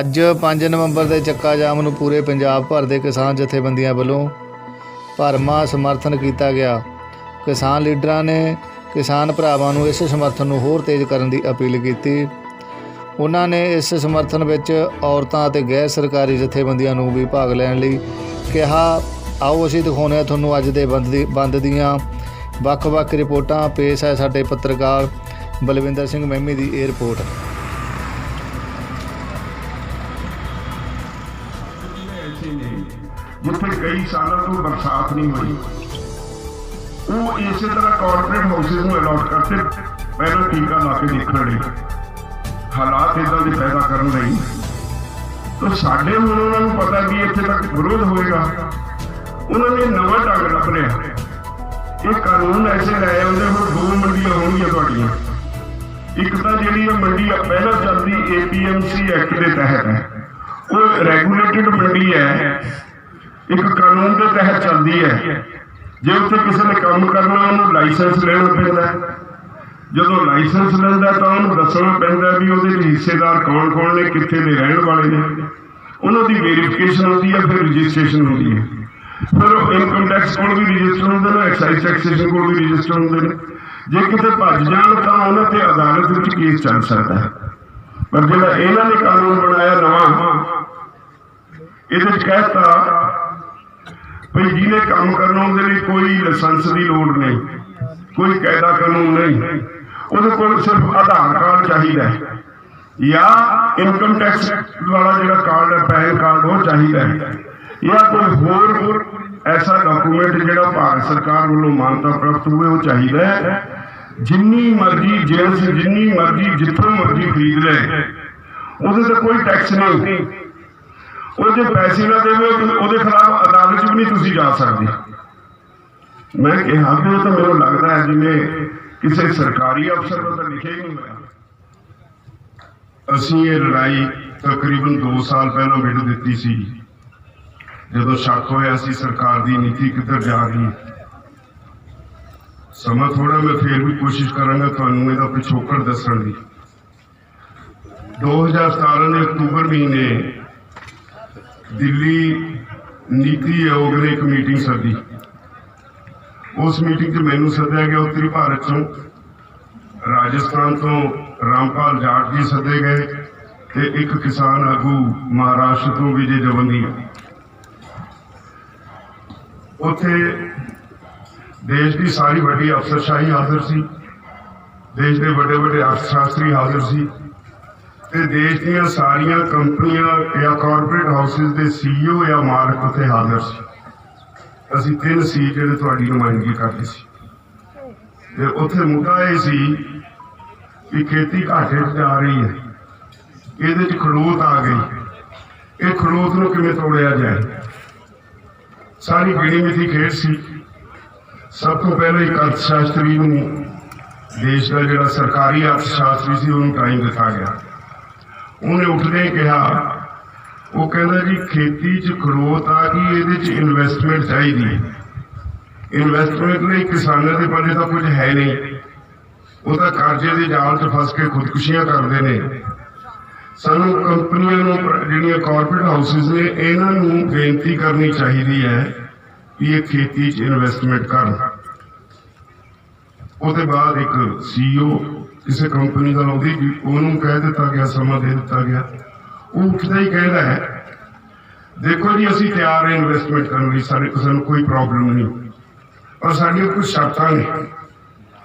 ਅੱਜ 5 ਨਵੰਬਰ ਦੇ ਚੱਕਾ ਜਾਮ ਨੂੰ ਪੂਰੇ ਪੰਜਾਬ ਭਰ ਦੇ ਕਿਸਾਨ ਜਥੇਬੰਦੀਆਂ ਵੱਲੋਂ ਭਰਮਾ ਸਮਰਥਨ ਕੀਤਾ ਗਿਆ। ਕਿਸਾਨ ਲੀਡਰਾਂ ਨੇ ਕਿਸਾਨ ਭਰਾਵਾਂ ਨੂੰ ਇਸ ਸਮਰਥਨ ਨੂੰ ਹੋਰ ਤੇਜ਼ ਕਰਨ ਦੀ ਅਪੀਲ ਕੀਤੀ। ਉਹਨਾਂ ਨੇ ਇਸ ਸਮਰਥਨ ਵਿੱਚ ਔਰਤਾਂ ਅਤੇ ਗੈਰ ਸਰਕਾਰੀ ਜਥੇਬੰਦੀਆਂ ਨੂੰ ਵੀ ਭਾਗ ਲੈਣ ਲਈ ਕਿਹਾ। ਆਓ ਅਸੀਂ ਦਿਖਾਉਂਦੇ ਹਾਂ ਤੁਹਾਨੂੰ ਅੱਜ ਦੇ ਬੰਦ ਦੀ ਬੰਦ ਦੀਆਂ ਵੱਖ-ਵੱਖ ਰਿਪੋਰਟਾਂ। ਪੇਸ਼ ਹੈ ਸਾਡੇ ਪੱਤਰਕਾਰ ਬਲਵਿੰਦਰ ਸਿੰਘ ਮਹਿਮੀ ਦੀ ਇਹ ਰਿਪੋਰਟ। ਜਿੱਥੇ ਕਈ ਸਾਲਾਂ ਤੋਂ ਬਰਸਾਤ ਨਹੀਂ ਹੋਈ। ਉਹ ਇਸੇ ਤਰ੍ਹਾਂ ਕਾਰਪੋਰੇਟ ਹਾਊਸਿਸ ਨੂੰ ਅਲਾਟ ਕਰਤੇ ਪਹਿਲਾਂ ਟੀਕਾ ਲਾ ਕੇ ਦੇਖਣ ਲਈ। ਹਾਲਾਤ ਇਦਾਂ ਦੇ ਪੈਦਾ ਕਰਨ ਲਈ। ਤਾਂ ਸਾਡੇ ਹੁਣ ਉਹਨਾਂ ਨੂੰ ਪਤਾ ਵੀ ਇੱਥੇ ਤੱਕ ਵਿਰੋਧ ਹੋਏਗਾ। ਉਹਨਾਂ ਨੇ ਨਵਾਂ ਢੰਗ ਲੱਭ ਲਿਆ ਇਹ ਕਾਨੂੰਨ ਐਸੇ ਲਾਏ ਹੁੰਦੇ ਹੁਣ ਦੋ ਮੰਡੀਆਂ ਹੋਣਗੀਆਂ ਤੁਹਾਡੀਆਂ। ਇੱਕ ਤਾਂ ਜਿਹੜੀ ਇਹ ਮੰਡੀ ਆ, ਪਹਿਲਾਂ ਚੱਲਦੀ ਏਪੀਐਮਸੀ ਐਕਟ ਦੇ ਤਹਿਤ। ਹੈ ਉਹ ਰੈਗੂਲੇਟਡ ਮੰਡੀ ਹੈ। ਇੱਕ ਕਾਨੂੰਨ ਦੇ ਤਹਿਤ ਚੱਲਦੀ ਹੈ। ਜੇ ਉੱਥੇ ਕਿਸੇ ਨੇ ਕੰਮ ਕਰਨਾ, ਉਹਨੂੰ ਲਾਇਸੈਂਸ ਲੈਣਾ ਪੈਂਦਾ ਜਦੋਂ ਲਾਇਸੈਂਸ ਲੈਂਦਾ ਤਾਂ ਉਹਨੂੰ ਦੱਸਣਾ ਪੈਂਦਾ ਵੀ ਉਹਦੇ ਹਿੱਸੇਦਾਰ ਕੌਣ ਕੌਣ ਨੇ, ਕਿੱਥੇ ਦੇ ਰਹਿਣ ਵਾਲੇ ਨੇ। ਉਹਨਾਂ ਦੀ ਵੈਰੀਫਿਕੇਸ਼ਨ ਹੁੰਦੀ ਹੈ, ਫਿਰ ਰਜਿਸਟ੍ਰੇਸ਼ਨ ਹੁੰਦੀ ਹੈ। ਫਿਰ ਉਹ ਇਨਕਮ ਟੈਕਸ ਕੋਲ ਵੀ ਰਜਿਸਟਰ ਹੁੰਦੇ ਨੇ ਐਕਸਾਈਜ਼ ਟੈਕਸੇਸ਼ਨ ਕੋਲ ਵੀ ਰਜਿਸਟਰ ਹੁੰਦੇ ਨੇ। ਜੇ ਕਿਤੇ ਭੱਜ ਜਾਣ, ਤਾਂ ਉਹਨਾਂ ਤੇ ਅਦਾਲਤ ਵਿੱਚ ਕੇਸ ਚੱਲ ਸਕਦਾ ਹੈ। ਪਰ ਜਿਹੜਾ ਇਹਨਾਂ ਨੇ ਕਾਨੂੰਨ ਬਣਾਇਆ ਨਵਾਂ, ਇਹਦੇ ਵਿੱਚ ਕਹਿਤਾ ਭਈ ਜਿਹਨੇ ਕੰਮ ਕਰਨਾ ਉਹਦੇ ਲਈ ਕੋਈ ਲਾਇਸੈਂਸ ਦੀ ਲੋੜ ਨਹੀਂ, ਕੋਈ ਕਾਇਦਾ ਕਾਨੂੰਨ ਨਹੀਂ। ਉਹਦੇ ਕੋਲ ਸਿਰਫ ਆਧਾਰ ਕਾਰਡ ਚਾਹੀਦਾ ਹੈ। ਜਾਂ ਇਨਕਮ ਟੈਕਸ ਵਾਲਾ ਜਿਹੜਾ ਕਾਰਡ ਹੈ ਪੈਨ ਕਾਰਡ, ਉਹ ਚਾਹੀਦਾ ਹੈ। ਜਾਂ ਕੋਈ ਹੋਰ ਐਸਾ ਡਾਕੂਮੈਂਟ ਜਿਹੜਾ ਭਾਰਤ ਸਰਕਾਰ ਵੱਲੋਂ ਮਾਨਤਾ ਪ੍ਰਾਪਤ ਹੋਵੇ, ਉਹ ਚਾਹੀਦਾ ਹੈ। ਜਿੰਨੀ ਮਰਜ਼ੀ ਜੇਲਸ ਜਿੰਨੀ ਮਰਜ਼ੀ ਜਿੱਥੋਂ ਮਰਜ਼ੀ ਖਰੀਦ ਲੈ ਉਹਦੇ ਤੇ ਕੋਈ ਟੈਕਸ ਨਹੀਂ। ਉਹ ਜੇ ਪੈਸੇ ਨਾ ਦੇਵੇ ਉਹਦੇ ਖਿਲਾਫ ਅਦਾਲਤ 'ਚ ਵੀ ਨਹੀਂ ਤੁਸੀਂ ਜਾ ਸਕਦੇ। ਮੈਂ ਕਿਹਾ ਕਿ ਉਹ ਤਾਂ ਮੈਨੂੰ ਲੱਗਦਾ ਹੈ ਜਿਵੇਂ ਕਿਸੇ ਸਰਕਾਰੀ ਅਫਸਰ ਨੂੰ ਤਾਂ ਲਿਖਿਆ ਹੀ ਨਹੀਂ ਹੋਇਆ। ਅਸੀਂ ਇਹ ਲੜਾਈ ਤਕਰੀਬਨ 2 ਸਾਲ ਪਹਿਲਾਂ ਵਿੱਢ ਦਿੱਤੀ ਸੀ। ਜਦੋਂ ਸ਼ੱਕ ਹੋਇਆ ਸੀ ਸਰਕਾਰ ਦੀ ਨੀਤੀ ਕਿੱਧਰ ਜਾ ਰਹੀ ਹੈ। ਸਮਾਂ ਥੋੜਾ ਮੈਂ ਫੇਰ ਵੀ ਕੋਸ਼ਿਸ਼ ਕਰਾਂਗਾ ਤੁਹਾਨੂੰ ਇਹਦਾ ਪਿਛੋਕੜ ਦੱਸਣ ਦੀ। 2017 ਦੇ ਅਕਤੂਬਰ ਮਹੀਨੇ ਦਿੱਲੀ ਨੀਤੀ ਆਯੋਗ ਨੇ ਇੱਕ ਮੀਟਿੰਗ ਸੱਦੀ। ਉਸ ਮੀਟਿੰਗ 'ਚ ਮੈਨੂੰ ਸੱਦਿਆ ਗਿਆ ਉੱਤਰੀ ਭਾਰਤ ਤੋਂ। ਰਾਜਸਥਾਨ ਤੋਂ ਰਾਮਪਾਲ ਜਾਟ ਜੀ ਸੱਦੇ ਗਏ ਤੇ ਇੱਕ ਕਿਸਾਨ ਆਗੂ ਮਹਾਰਾਸ਼ਟਰ ਤੋਂ ਵਿਜੇ ਜਵੰਦੀ। ਉੱਥੇ ਦੇਸ਼ ਦੀ ਸਾਰੀ ਵੱਡੀ ਅਫਸਰਸ਼ਾਹੀ ਹਾਜ਼ਰ ਸੀ। ਦੇਸ਼ ਦੇ ਵੱਡੇ ਵੱਡੇ ਅਰਥ ਸ਼ਾਸਤਰੀ ਹਾਜ਼ਰ ਸੀ। ਤੇ ਦੇਸ਼ ਦੀਆਂ ਸਾਰੀਆਂ ਕੰਪਨੀਆਂ ਜਾਂ ਕਾਰਪੋਰੇਟ ਹਾਊਸਿਸ ਦੇ ਸੀਈਓ ਜਾਂ ਮਾਲਕ ਉੱਥੇ ਹਾਜ਼ਰ ਸੀ। ਅਸੀਂ ਤਿੰਨ ਸੀ ਜਿਹੜੇ ਤੁਹਾਡੀ ਨੁਮਾਇੰਦਗੀ ਕਰਦੇ ਸੀ। ਤੇ ਉੱਥੇ ਮੁੱਦਾ ਇਹ ਸੀ ਕਿ ਖੇਤੀ ਘਾਟੇ 'ਚ ਜਾ ਰਹੀ ਹੈ। ਇਹਦੇ 'ਚ ਖੜੋਤ ਆ ਗਈ। ਇਹ ਖੜੋਤ ਨੂੰ ਕਿਵੇਂ ਤੋੜਿਆ ਜਾਏ? ਸਾਰੀ ਗਿਣੀ ਮਿੱਥੀ ਖੇਡ ਸੀ। ਸਭ ਤੋਂ ਪਹਿਲਾਂ ਇੱਕ ਅਰਥ ਸ਼ਾਸਤਰੀ ਨੂੰ ਦੇਸ਼ ਦਾ ਜਿਹੜਾ ਸਰਕਾਰੀ ਅਰਥ ਸ਼ਾਸਤਰੀ ਸੀ, ਉਹਨੂੰ ਟਾਈਮ ਦਿੱਤਾ ਗਿਆ। ਉਹਨੇ ਉੱਠਦੇ ਕਿਹਾ, ਉਹ ਕਹਿੰਦਾ ਜੀ, ਖੇਤੀ 'ਚ ਖੜੋਤ ਆ ਗਈ, ਇਹਦੇ 'ਚ ਇਨਵੈਸਟਮੈਂਟ ਚਾਹੀਦੀ। ਹੈ ਇਨਵੈਸਟਮੈਂਟ ਲਈ ਕਿਸਾਨਾਂ ਦੇ ਪਾਲੇ ਤਾਂ ਕੁਝ ਹੈ ਨਹੀਂ। ਉਹ ਤਾਂ ਕਰਜ਼ੇ ਦੇ ਜਾਲ 'ਚ ਫਸ ਕੇ ਖੁਦਕੁਸ਼ੀਆਂ ਕਰਦੇ ਨੇ। ਸਾਨੂੰ ਕੰਪਨੀਆਂ ਨੂੰ, ਜਿਹੜੀਆਂ ਕਾਰਪੋਰੇਟ ਹਾਊਸਿਸ ਨੇ, ਇਹਨਾਂ ਨੂੰ ਬੇਨਤੀ ਕਰਨੀ ਚਾਹੀਦੀ ਹੈ ਕਿ ਇਹ ਖੇਤੀ 'ਚ ਇਨਵੈਸਟਮੈਂਟ ਕਰਨ। ਉਹਦੇ ਬਾਅਦ ਇੱਕ ਸੀਈਓ ਕਿਸੇ ਕੰਪਨੀ ਦਾ ਉਹਦੀ ਉਹਨੂੰ ਕਹਿ ਦਿੱਤਾ ਗਿਆ, ਸਮਾਂ ਦੇ ਦਿੱਤਾ ਗਿਆ। ਉਹ ਉੱਠਦਾ ਹੀ ਕਹਿੰਦਾ ਹੈ, ਦੇਖੋ ਜੀ, ਅਸੀਂ ਤਿਆਰ ਹਾਂ ਇਨਵੈਸਟਮੈਂਟ ਕਰਨ ਲਈ, ਸਾਡੇ ਸਾਨੂੰ ਕੋਈ ਪ੍ਰੋਬਲਮ ਨਹੀਂ। ਪਰ ਸਾਡੀਆਂ ਕੁਝ ਸ਼ਰਤਾਂ ਨੇ।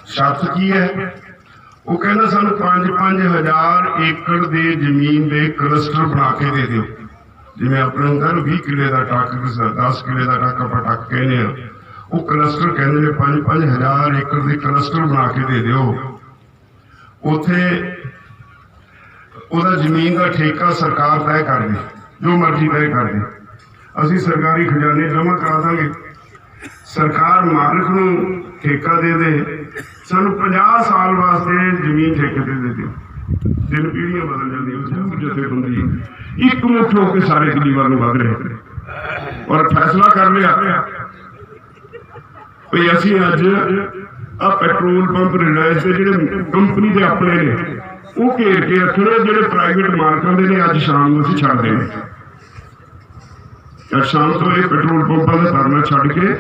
ਸ਼ਰਤ ਕੀ ਹੈ? ਉਹ ਕਹਿੰਦਾ, ਸਾਨੂੰ 5-5000 ਏਕੜ ਦੇ ਜ਼ਮੀਨ ਦੇ ਕਲਸਟਰ ਬਣਾ ਕੇ ਦੇ ਦਿਓ। ਜਿਵੇਂ ਆਪਣੇ ਹੁੰਦਾ ਨਾ 20 ਕਿੱਲੇ ਦਾ ਟੱਕ 10 ਕਿੱਲੇ ਦਾ ਟੱਕ ਆਪਾਂ ਟੱਕ ਕਹਿੰਦੇ ਆ। ਉਹ ਕਲਸਟਰ ਕਹਿੰਦੇ ਨੇ 5-5000 ਏਕੜ ਦੇ ਕਲਸਟਰ ਬਣਾ ਕੇ ਦੇ ਦਿਓ। ਉਥੇ ਉਹਦਾ ਜ਼ਮੀਨ ਦਾ ਠੇਕਾ ਸਰਕਾਰ ਤੈਅ ਕਰ ਦੇ, ਜੋ ਮਰਜ਼ੀ ਤੈਅ ਕਰ ਦੇ। ਅਸੀਂ ਸਰਕਾਰੀ ਖਜ਼ਾਨੇ ਜਮ੍ਹਾਂ ਕਰਾ ਦਾਂਗੇ। ਸਰਕਾਰ ਮਾਲਕ ਨੂੰ ਠੇਕਾ ਦੇ ਦੇ। ਸਾਨੂੰ 50 ਸਾਲ ਵਾਸਤੇ ਜ਼ਮੀਨ ਠੇਕੇ ਤੇ ਦੇ ਦਿਓ। ਦਿਨ ਪੀੜੀਆਂ ਬਦਲ ਜਾਂਦੀਆਂ ਉਹ ਇੱਕ ਮੁੱਠ ਹੋ ਕੇ ਸਾਰੇ ਗਰੀਬਾਂ ਨੂੰ ਵਧ ਰਹੇ ਔਰ ਫੈਸਲਾ ਕਰ ਲਿਆ। ਵੀ ਅਸੀਂ ਅੱਜ ਆ ਪੈਟਰੋਲ ਪੰਪ ਰਿਲਾਇੰਸ ਦੇ ਜਿਹੜੇ ਕੰਪਨੀ ਦੇ ਆਪਣੇ ਨੇ। ਉਹ ਘੇਰ ਕੇ ਰੱਖਣੇ ਜਿਹੜੇ ਪ੍ਰਾਈਵੇਟ ਮਾਲਕਾਂ ਦੇ ਨੇ, ਅੱਜ ਸ਼ਾਮ ਨੂੰ ਅਸੀਂ ਛੱਡ ਦੇਣੇ। ਅੱਜ ਸ਼ਾਮ ਤੋਂ ਇਹ ਪੈਟਰੋਲ ਪੰਪਾਂ ਦਾ ਧਰਨਾ ਛੱਡ ਕੇ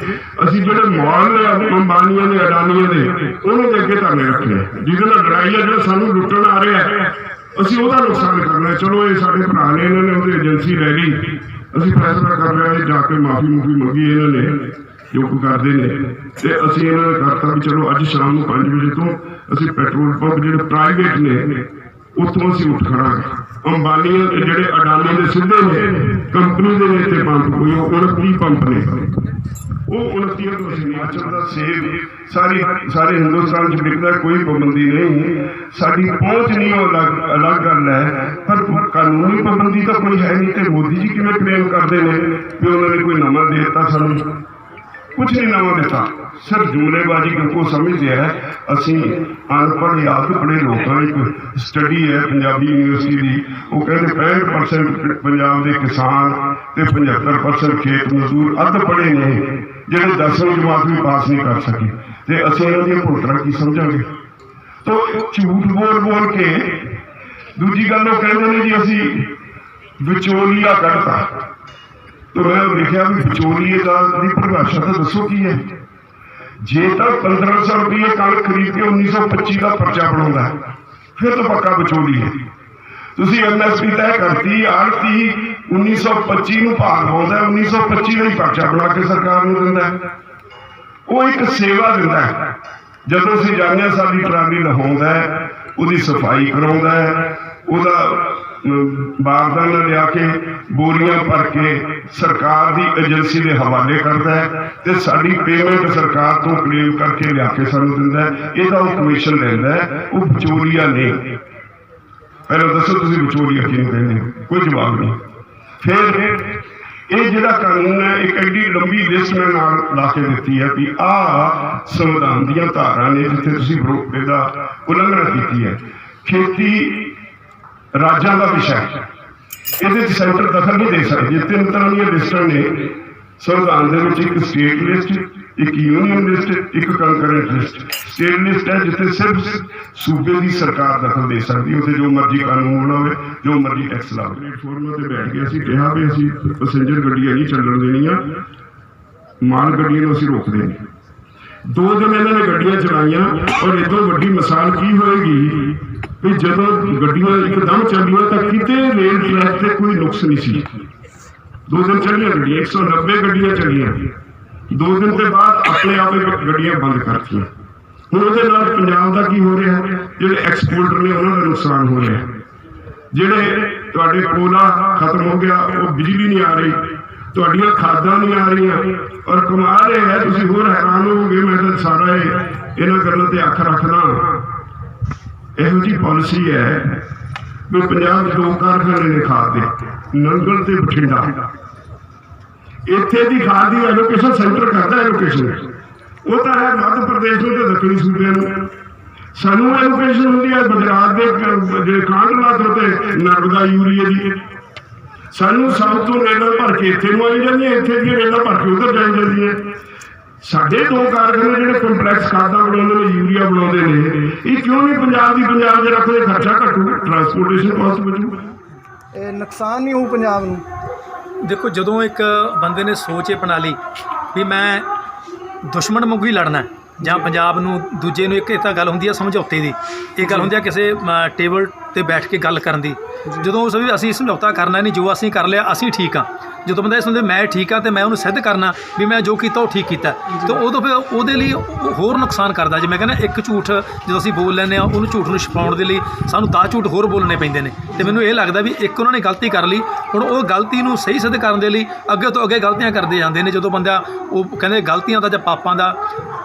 ਅਸੀਂ ਜਿਹੜੇ ਮਾਲ ਅੰਬਾਨੀਆਂ ਦੇ, ਅਡਾਨੀਆਂ ਦੇ, ਉਹਨਾਂ ਦੇ ਅੱਗੇ ਧਰਨੇ ਰੱਖਣੇ ਆ। ਜਿਹਦੇ ਨਾਲ ਲੜਾਈ ਹੈ ਜਿਹੜਾ ਸਾਨੂੰ ਲੁੱਟਣ ਆ ਰਿਹਾ ਅਸੀਂ ਉਹਦਾ ਨੁਕਸਾਨ ਕਰਨਾ ਚਲੋ, ਇਹ ਸਾਡੇ ਭਰਾ ਨੇ, ਇਹਨਾਂ ਨੇ ਉਹਦੀ ਏਜੰਸੀ ਲੈ ਲਈ। ਅਸੀਂ ਫੈਸਲਾ ਕਰ ਲਿਆ ਜਾ ਕੇ ਮਾਫੀ ਮੁਫੀ ਮੰਗੀ ਇਹਨਾਂ ਨੇ। ਜੋ ਕਰਦੇ ਨੇ। ਤੇ ਅਸੀਂ ਇਹਨਾਂ ਨੇ ਕਰਤਾ ਵੀ ਚਲੋ ਅੱਜ ਸ਼ਾਮ ਨੂੰ 5 ਵਜੇ ਤੋਂ ਅਸੀਂ ਪੈਟਰੋਲ ਪੰਪ ਜਿਹੜੇ ਪ੍ਰਾਈਵੇਟ ਨੇ, ਉੱਥੋਂ ਅਸੀਂ ਉੱਠ ਖੜਾਂਗੇ ਅੰਬਾਨੀ ਜਿਹੜੇ ਅਡਾਨੀ ਦੇ ਸਿੱਧੇ ਨੇ ਕੰਪਨੀ ਦੇ ਨੇ ਇੱਥੇ ਪੰਪ ਕੋਈ, ਉਹ 29 ਪੰਪ ਨੇ। ਉਹ 29 ਤੋਂ ਹਿਮਾਚਲ ਦਾ ਸੇਬ ਸਾਰੀ ਸਾਰੇ ਹਿੰਦੁਸਤਾਨ ਚ ਵਿਕਦਾ ਕੋਈ ਪਾਬੰਦੀ ਨਹੀਂ। ਸਾਡੀ ਪਹੁੰਚ ਨਹੀਂ ਉਹ ਅਲੱਗ ਅਲੱਗ ਗੱਲ ਹੈ। ਪਰ ਕਾਨੂੰਨੀ ਪਾਬੰਦੀ ਤਾਂ ਕੋਈ ਹੈ ਨਹੀਂ। ਤੇ ਮੋਦੀ ਜੀ ਕਿਵੇਂ ਪ੍ਰੇਮ ਕਰਦੇ ਨੇ? ਕਿ ਉਹਨਾਂ ਨੇ ਕੋਈ ਨਵਾਂ ਦੇ ਦਿੱਤਾ ਸਾਨੂੰ? ਕੁਝ ਨਹੀਂ ਨਵਾਂ ਦਿੱਤਾ। ਸਿਰਫ ਜੁਮਲੇਬਾਜ਼ੀ ਕਿਉਂਕਿ ਸਮਝਦੇ ਹੈ, ਅਸੀਂ ਅਨਪੜ੍ਹ ਯਾਦ ਪੜ੍ਹੇ ਲੋਕਾਂ ਇੱਕ ਸਟੱਡੀ ਹੈ, ਪੰਜਾਬੀ ਯੂਨੀਵਰਸਿਟੀ ਦੀ। ਉਹ ਕਹਿੰਦੇ 65% ਪੰਜਾਬ ਦੇ ਕਿਸਾਨ ਤੇ 75% ਖੇਤ ਮਜ਼ਦੂਰ ਅੱਧ ਪੜ੍ਹੇ ਨੇ, ਜਿਹੜੇ 10ਵੀਂ ਜਮਾਤ ਵੀ ਪਾਸ ਨਹੀਂ ਕਰ ਸਕੇ। ਤੇ ਅਸੀਂ ਇਹਨਾਂ ਦੀਆਂ ਭੁਲਤਾਂ ਕੀ ਸਮਝਾਂਗੇ? ਤੋ, ਝੂਠ ਬੋਲ ਬੋਲ ਕੇ ਦੂਜੀ ਗੱਲ ਉਹ ਕਹਿੰਦੇ ਨੇ ਜੀ, ਅਸੀਂ ਵਿਚੋਲੀਆ ਕੱਢਤਾ। ਤੇ ਮੈਂ ਲਿਖਿਆ ਵੀ ਵਿਚੋਲੀਏ ਦਾ ਦੀ ਪਰਿਭਾਸ਼ਾ ਤਾਂ ਦੱਸੋ ਕੀ ਹੈ? ਜੇ ਤਾਂ 1500 ਰੁਪਏ ਕਣਕ ਖਰੀਦ ਕੇ 1925 ਦਾ ਪਰਚਾ ਬਣਾਉਂਦਾ ਫਿਰ ਤਾਂ ਪੱਕਾ ਵਿਚੋਲੀ ਹੈ। ਤੁਸੀਂ ਐਮਐਸਪੀ ਤੈਅ ਕਰਤੀ, ਆੜਤੀ 1925 ਨੂੰ ਭਾਗ ਆਉਂਦਾ 1925 ਦਾ ਹੀ ਪਰਚਾ ਬਣਾ ਕੇ ਸਰਕਾਰ ਨੂੰ ਦਿੰਦਾ ਉਹ ਇੱਕ ਸੇਵਾ ਦਿੰਦਾ ਹੈ। ਜਦੋਂ ਅਸੀਂ ਜਾਂਦੇ ਹਾਂ, ਸਾਡੀ ਟਰਾਲੀ ਲਹਾਉਂਦਾ ਉਹਦੀ ਸਫ਼ਾਈ ਕਰਾਉਂਦਾ ਉਹਦਾ ਬਾਰਦਾਨਾ ਲਿਆ ਕੇ ਬੋਰੀਆਂ ਭਰ ਕੇ ਸਰਕਾਰ ਦੀ ਏਜੰਸੀ ਦੇ ਹਵਾਲੇ ਕਰਦਾ ਹੈ ਤੇ ਸਾਡੀ ਪੇਮੈਂਟ ਸਰਕਾਰ ਤੋਂ ਕਲੇਮ ਕਰਕੇ ਲਿਆ ਕੇ ਸਾਨੂੰ ਦਿੰਦਾ ਹੈ। ਇਹਦਾ ਉਹ ਕਮਿਸ਼ਨ ਲੈਂਦਾ ਹੈ। ਉਹ ਵਿਚੋਲੀਆ ਨਹੀਂ ਪਹਿਲਾਂ ਦੱਸੋ ਤੁਸੀਂ ਵਿਚੋਲੀਆ ਕਿਹਨੂੰ ਕਹਿੰਦੇ ਹੋ? ਕੋਈ ਜਵਾਬ ਨਹੀਂ। ਫਿਰ ਇਹ ਜਿਹੜਾ ਕਾਨੂੰਨ ਹੈ, ਇੱਕ ਐਡੀ ਲੰਬੀ ਲਿਸਟ ਮੈਂ ਨਾਲ ਲਾ ਕੇ ਦਿੱਤੀ ਹੈ ਵੀ ਆਹ ਸੰਵਿਧਾਨ ਦੀਆਂ ਧਾਰਾਂ ਨੇ ਜਿੱਥੇ ਤੁਸੀਂ ਵਿਰੋ- ਇਹਦਾ ਉਲੰਘਣਾ ਕੀਤੀ ਹੈ। ਖੇਤੀ ਰਾਜਾਂ ਦਾ ਵਿਸ਼ਾ। ਹੈ ਇਹਦੇ ਵਿੱਚ ਸੈਂਟਰ ਦਖਲ ਨਹੀਂ ਦੇ ਸਕਦੇ। ਤਿੰਨ ਤਰ੍ਹਾਂ ਦੀਆਂ ਲਿਸਟਾਂ ਨੇ, ਸੰਵਿਧਾਨ ਦੇ ਵਿੱਚ ਇੱਕ ਸਟੇਟ ਲਿਸਟ, ਇੱਕ ਯੂਨੀਅਨ ਲਿਸਟ, ਇੱਕ ਕੰਕਰੈਂਟ ਲਿਸਟ। ਸਟੇਟ ਲਿਸਟ ਹੈ ਜਿੱਥੇ ਸਿਰਫ ਸੂਬੇ ਦੀ ਸਰਕਾਰ ਦਖਲ ਦੇ ਸਕਦੀ ਉੱਥੇ ਜੋ ਮਰਜ਼ੀ ਕਾਨੂੰਨ ਬਣਾਵੇ, ਜੋ ਮਰਜ਼ੀ ਟੈਕਸ ਲਾਵੇ। ਪਲੇਟਫਾਰਮਾਂ ਤੇ ਬੈਠ ਕੇ ਅਸੀਂ ਕਿਹਾ ਵੀ ਅਸੀਂ ਪੈਸੇਂਜਰ ਗੱਡੀਆਂ ਨਹੀਂ ਚੱਲਣ ਦੇਣੀਆਂ। ਮਾਲ ਗੱਡੀਆਂ ਨੂੰ ਅਸੀਂ ਰੋਕਦੇ ਨਹੀਂ ਦੋ ਦਿਨ ਇਹਨਾਂ ਨੇ ਗੱਡੀਆਂ ਚਲਾਈਆਂ ਔਰ ਇਦੋਂ ਵੱਡੀ ਮਿਸਾਲ ਕੀ ਹੋਏਗੀ? ਵੀ ਜਦੋਂ ਗੱਡੀਆਂ ਇੱਕਦਮ ਚੱਲੀਆਂ ਤਾਂ ਕਿਤੇ ਰੇਲ ਟਰੈਕ ਤੇ ਕੋਈ ਨੁਕਸ ਨਹੀਂ ਸੀ। ਦੋ ਦਿਨ ਚੱਲੀਆਂ ਗੱਡੀਆਂ 190 ਗੱਡੀਆਂ ਚੱਲੀਆਂ। ਦੋ ਦਿਨ ਦੇ ਬਾਅਦ ਆਪਣੇ ਆਪੇ ਗੱਡੀਆਂ ਬੰਦ ਕਰਤੀਆਂ। ਹੁਣ ਉਹਦੇ ਨਾਲ ਪੰਜਾਬ ਦਾ ਕੀ ਹੋ ਰਿਹਾ? ਜਿਹੜੇ ਐਕਸਪੋਰਟਰ ਨੇ ਉਹਨਾਂ ਦਾ ਨੁਕਸਾਨ ਹੋ ਰਿਹਾ। ਜਿਹੜੇ ਤੁਹਾਡੇ ਕੋਲਾ ਖਤਮ ਹੋ ਗਿਆ, ਉਹ ਬਿਜਲੀ ਨਹੀਂ ਆ ਰਹੀ। ਤੁਹਾਡੀਆਂ ਖਾਦਾਂ ਨਹੀਂ ਆ ਰਹੀਆਂ। ਔਰ ਕਮਾਲ ਇਹ ਹੈ, ਤੁਸੀਂ ਹੋਰ ਹੈਰਾਨ ਹੋਵੋਗੇ, ਮੈਂ ਤਾਂ ਸਾਰਾ ਇਹ ਇਹਨਾਂ ਗੱਲਾਂ ਤੇ ਅੱਖ ਰੱਖਦਾ ਇਹੋ ਜੀ ਪਾਲਿਸੀ ਹੈ ਵੀ ਪੰਜਾਬ 'ਚ ਦੋ ਕਾਰਖਾਨੇ ਨੇ ਖਾਦ ਦੇ ਨੰਗਲ ਤੇ ਬਠਿੰਡਾ। ਇੱਥੇ ਦੀ ਖਾਦ ਦੀ ਐਲੋਕੇਸ਼ਨ ਸੈਂਟਰ ਕਰਦਾ ਐਲੋਕੇਸ਼ਨ ਉਹ ਤਾਂ ਹੈ ਮੱਧ ਪ੍ਰਦੇਸ਼ ਨੂੰ ਤੇ ਦੱਖਣੀ ਸੂਬਿਆਂ ਨੂੰ। ਸਾਨੂੰ ਐਲੋਕੇਸ਼ਨ ਹੁੰਦੀ ਹੈ ਗੁਜਰਾਤ ਦੇ ਜਿਹੜੇ ਕਾਂਡਲਾ ਤੇ ਨਰਮਦਾ ਯੂਰੀਆ ਦੀ। ਸਾਨੂੰ ਸਾਊਥ ਤੋਂ ਰੇਲਾਂ ਭਰ ਕੇ ਇੱਥੇ ਨੂੰ ਆਈ ਜਾਂਦੀਆਂ ਇੱਥੇ ਦੀਆਂ ਰੇਲਾਂ ਭਰ ਕੇ ਉਧਰ ਜਾਈ ਜਾਂਦੀਆਂ ਸਾਡੇ ਦੋ ਕਾਰਖਾਨੇ ਜਿਹੜੇ ਕੰਪਲੈਕਸ ਖਾਦਾਂ ਬਣਾਉਂਦੇ ਨੇ ਯੂਰੀਆ ਬਣਾਉਂਦੇ ਨੇ ਇਹ ਕਿਉਂ ਨਹੀਂ ਪੰਜਾਬ ਦੀ ਪੰਜਾਬ ਦੇ ਰੱਖਦੇ? ਖਰਚਾ ਘਟੂ ਟਰਾਂਸਪੋਰਟੇਸ਼ਨ ਕਾਸਟ ਬਚੂ ਇਹ ਨੁਕਸਾਨ ਨਹੀਂ ਹੋਊ ਪੰਜਾਬ ਨੂੰ। ਦੇਖੋ ਜਦੋਂ ਇੱਕ ਬੰਦੇ ਨੇ ਸੋਚ ਇਹ ਬਣਾ ਲਈ ਵੀ ਮੈਂ ਦੁਸ਼ਮਣ ਵਾਂਗੂ ਹੀ ਲੜਨਾ ਹੈ ਜਾਂ ਪੰਜਾਬ ਨੂੰ ਦੂਜੇ ਨੂੰ ਇੱਕ ਇਹ ਤਾਂ ਗੱਲ ਹੁੰਦੀ ਹੈ ਸਮਝੌਤੇ ਦੀ। ਇਹ ਗੱਲ ਹੁੰਦੀ ਹੈ ਕਿਸੇ ਟੇਬਲ ਤੇ ਬੈਠ ਕੇ ਗੱਲ ਕਰਨ ਦੀ। ਜਦੋਂ ਉਸ ਵੀ ਅਸੀਂ ਸਮਝੌਤਾ ਕਰਨਾ ਨਹੀਂ ਜੋ ਅਸੀਂ ਕਰ ਲਿਆ ਅਸੀਂ ਠੀਕ ਆ। ਜਦੋਂ ਬੰਦਾ ਇਹ ਸਮਝਦਾ ਮੈਂ ਠੀਕ ਆ ਤੇ ਮੈਂ ਉਹਨੂੰ ਸਿੱਧ ਕਰਨਾ ਵੀ ਮੈਂ ਜੋ ਕੀਤਾ ਉਹ ਠੀਕ ਕੀਤਾ ਤੇ ਉਦੋਂ ਫਿਰ ਉਹਦੇ ਲਈ ਹੋਰ ਨੁਕਸਾਨ ਕਰਦਾ। ਜੇ ਮੈਂ ਕਹਿੰਦਾ ਇੱਕ ਝੂਠ ਜਦੋਂ ਅਸੀਂ ਬੋਲ ਲੈਂਦੇ ਆ ਉਹਨੂੰ ਝੂਠ ਨੂੰ ਛਪਾਉਣ ਦੇ ਲਈ ਸਾਨੂੰ ਤਾਂ ਝੂਠ ਹੋਰ ਬੋਲਣੇ ਪੈਂਦੇ ਨੇ। ਤੇ ਮੈਨੂੰ ਇਹ ਲੱਗਦਾ ਵੀ ਇੱਕ ਉਹਨਾਂ ਨੇ ਗਲਤੀ ਕਰ ਲਈ। ਹੁਣ ਉਹ ਗਲਤੀ ਨੂੰ ਸਹੀ ਸਿੱਧ ਕਰਨ ਦੇ ਲਈ ਅੱਗੇ ਤੋਂ ਅੱਗੇ ਗਲਤੀਆਂ ਕਰਦੇ ਜਾਂਦੇ ਨੇ। ਜਦੋਂ ਬੰਦਾ ਉਹ ਕਹਿੰਦੇ ਗਲਤੀਆਂ ਦਾ ਜਾਂ ਪਾਪਾਂ ਦਾ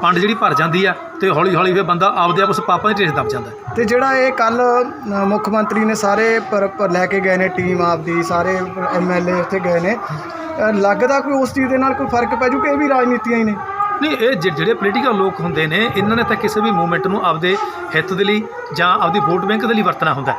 ਪੰਡ ਜਿਹੜੀ ਭਰ ਜਾਂਦੀ ਆ ਤੇ ਹੌਲੀ ਹੌਲੀ ਫਿਰ ਬੰਦਾ ਆਪਦੇ ਆਪ ਉਸ ਪਾਪਾਂ ਦੇ ਢੇਰ ਦਬ ਜਾਂਦਾ। ਤੇ ਜਿਹੜਾ ਇਹ ਕੱਲ ਮੁੱਖ ਮੰਤਰੀ ਨੇ ਸਾਰੇ ਪਰ ਲੈ ਕੇ ਗਏ ਨੇ ਟੀਮ ਆਪਦੀ ਸਾਰੇ ਐਮਐਲਏ ਉੱਥੇ ਗਏ ਨੇ ਲੱਗਦਾ ਕੋਈ ਉਸ ਚੀਜ਼ ਦੇ ਨਾਲ ਕੋਈ ਫ਼ਰਕ ਪੈ ਜੂ ਕਿ ਇਹ ਵੀ ਰਾਜਨੀਤੀਆਂ ਹੀ ਨੇ ਨਹੀਂ ਇਹ ਜਿਹੜੇ ਪੋਲੀਟੀਕਲ ਲੋਕ ਹੁੰਦੇ ਨੇ ਇਹਨਾਂ ਨੇ ਤਾਂ ਕਿਸੇ ਵੀ ਮੂਵਮੈਂਟ ਨੂੰ ਆਪਦੇ ਹਿੱਤ ਦੇ ਲਈ ਜਾਂ ਆਪਦੀ ਵੋਟ ਬੈਂਕ ਦੇ ਲਈ ਵਰਤਣਾ ਹੁੰਦਾ।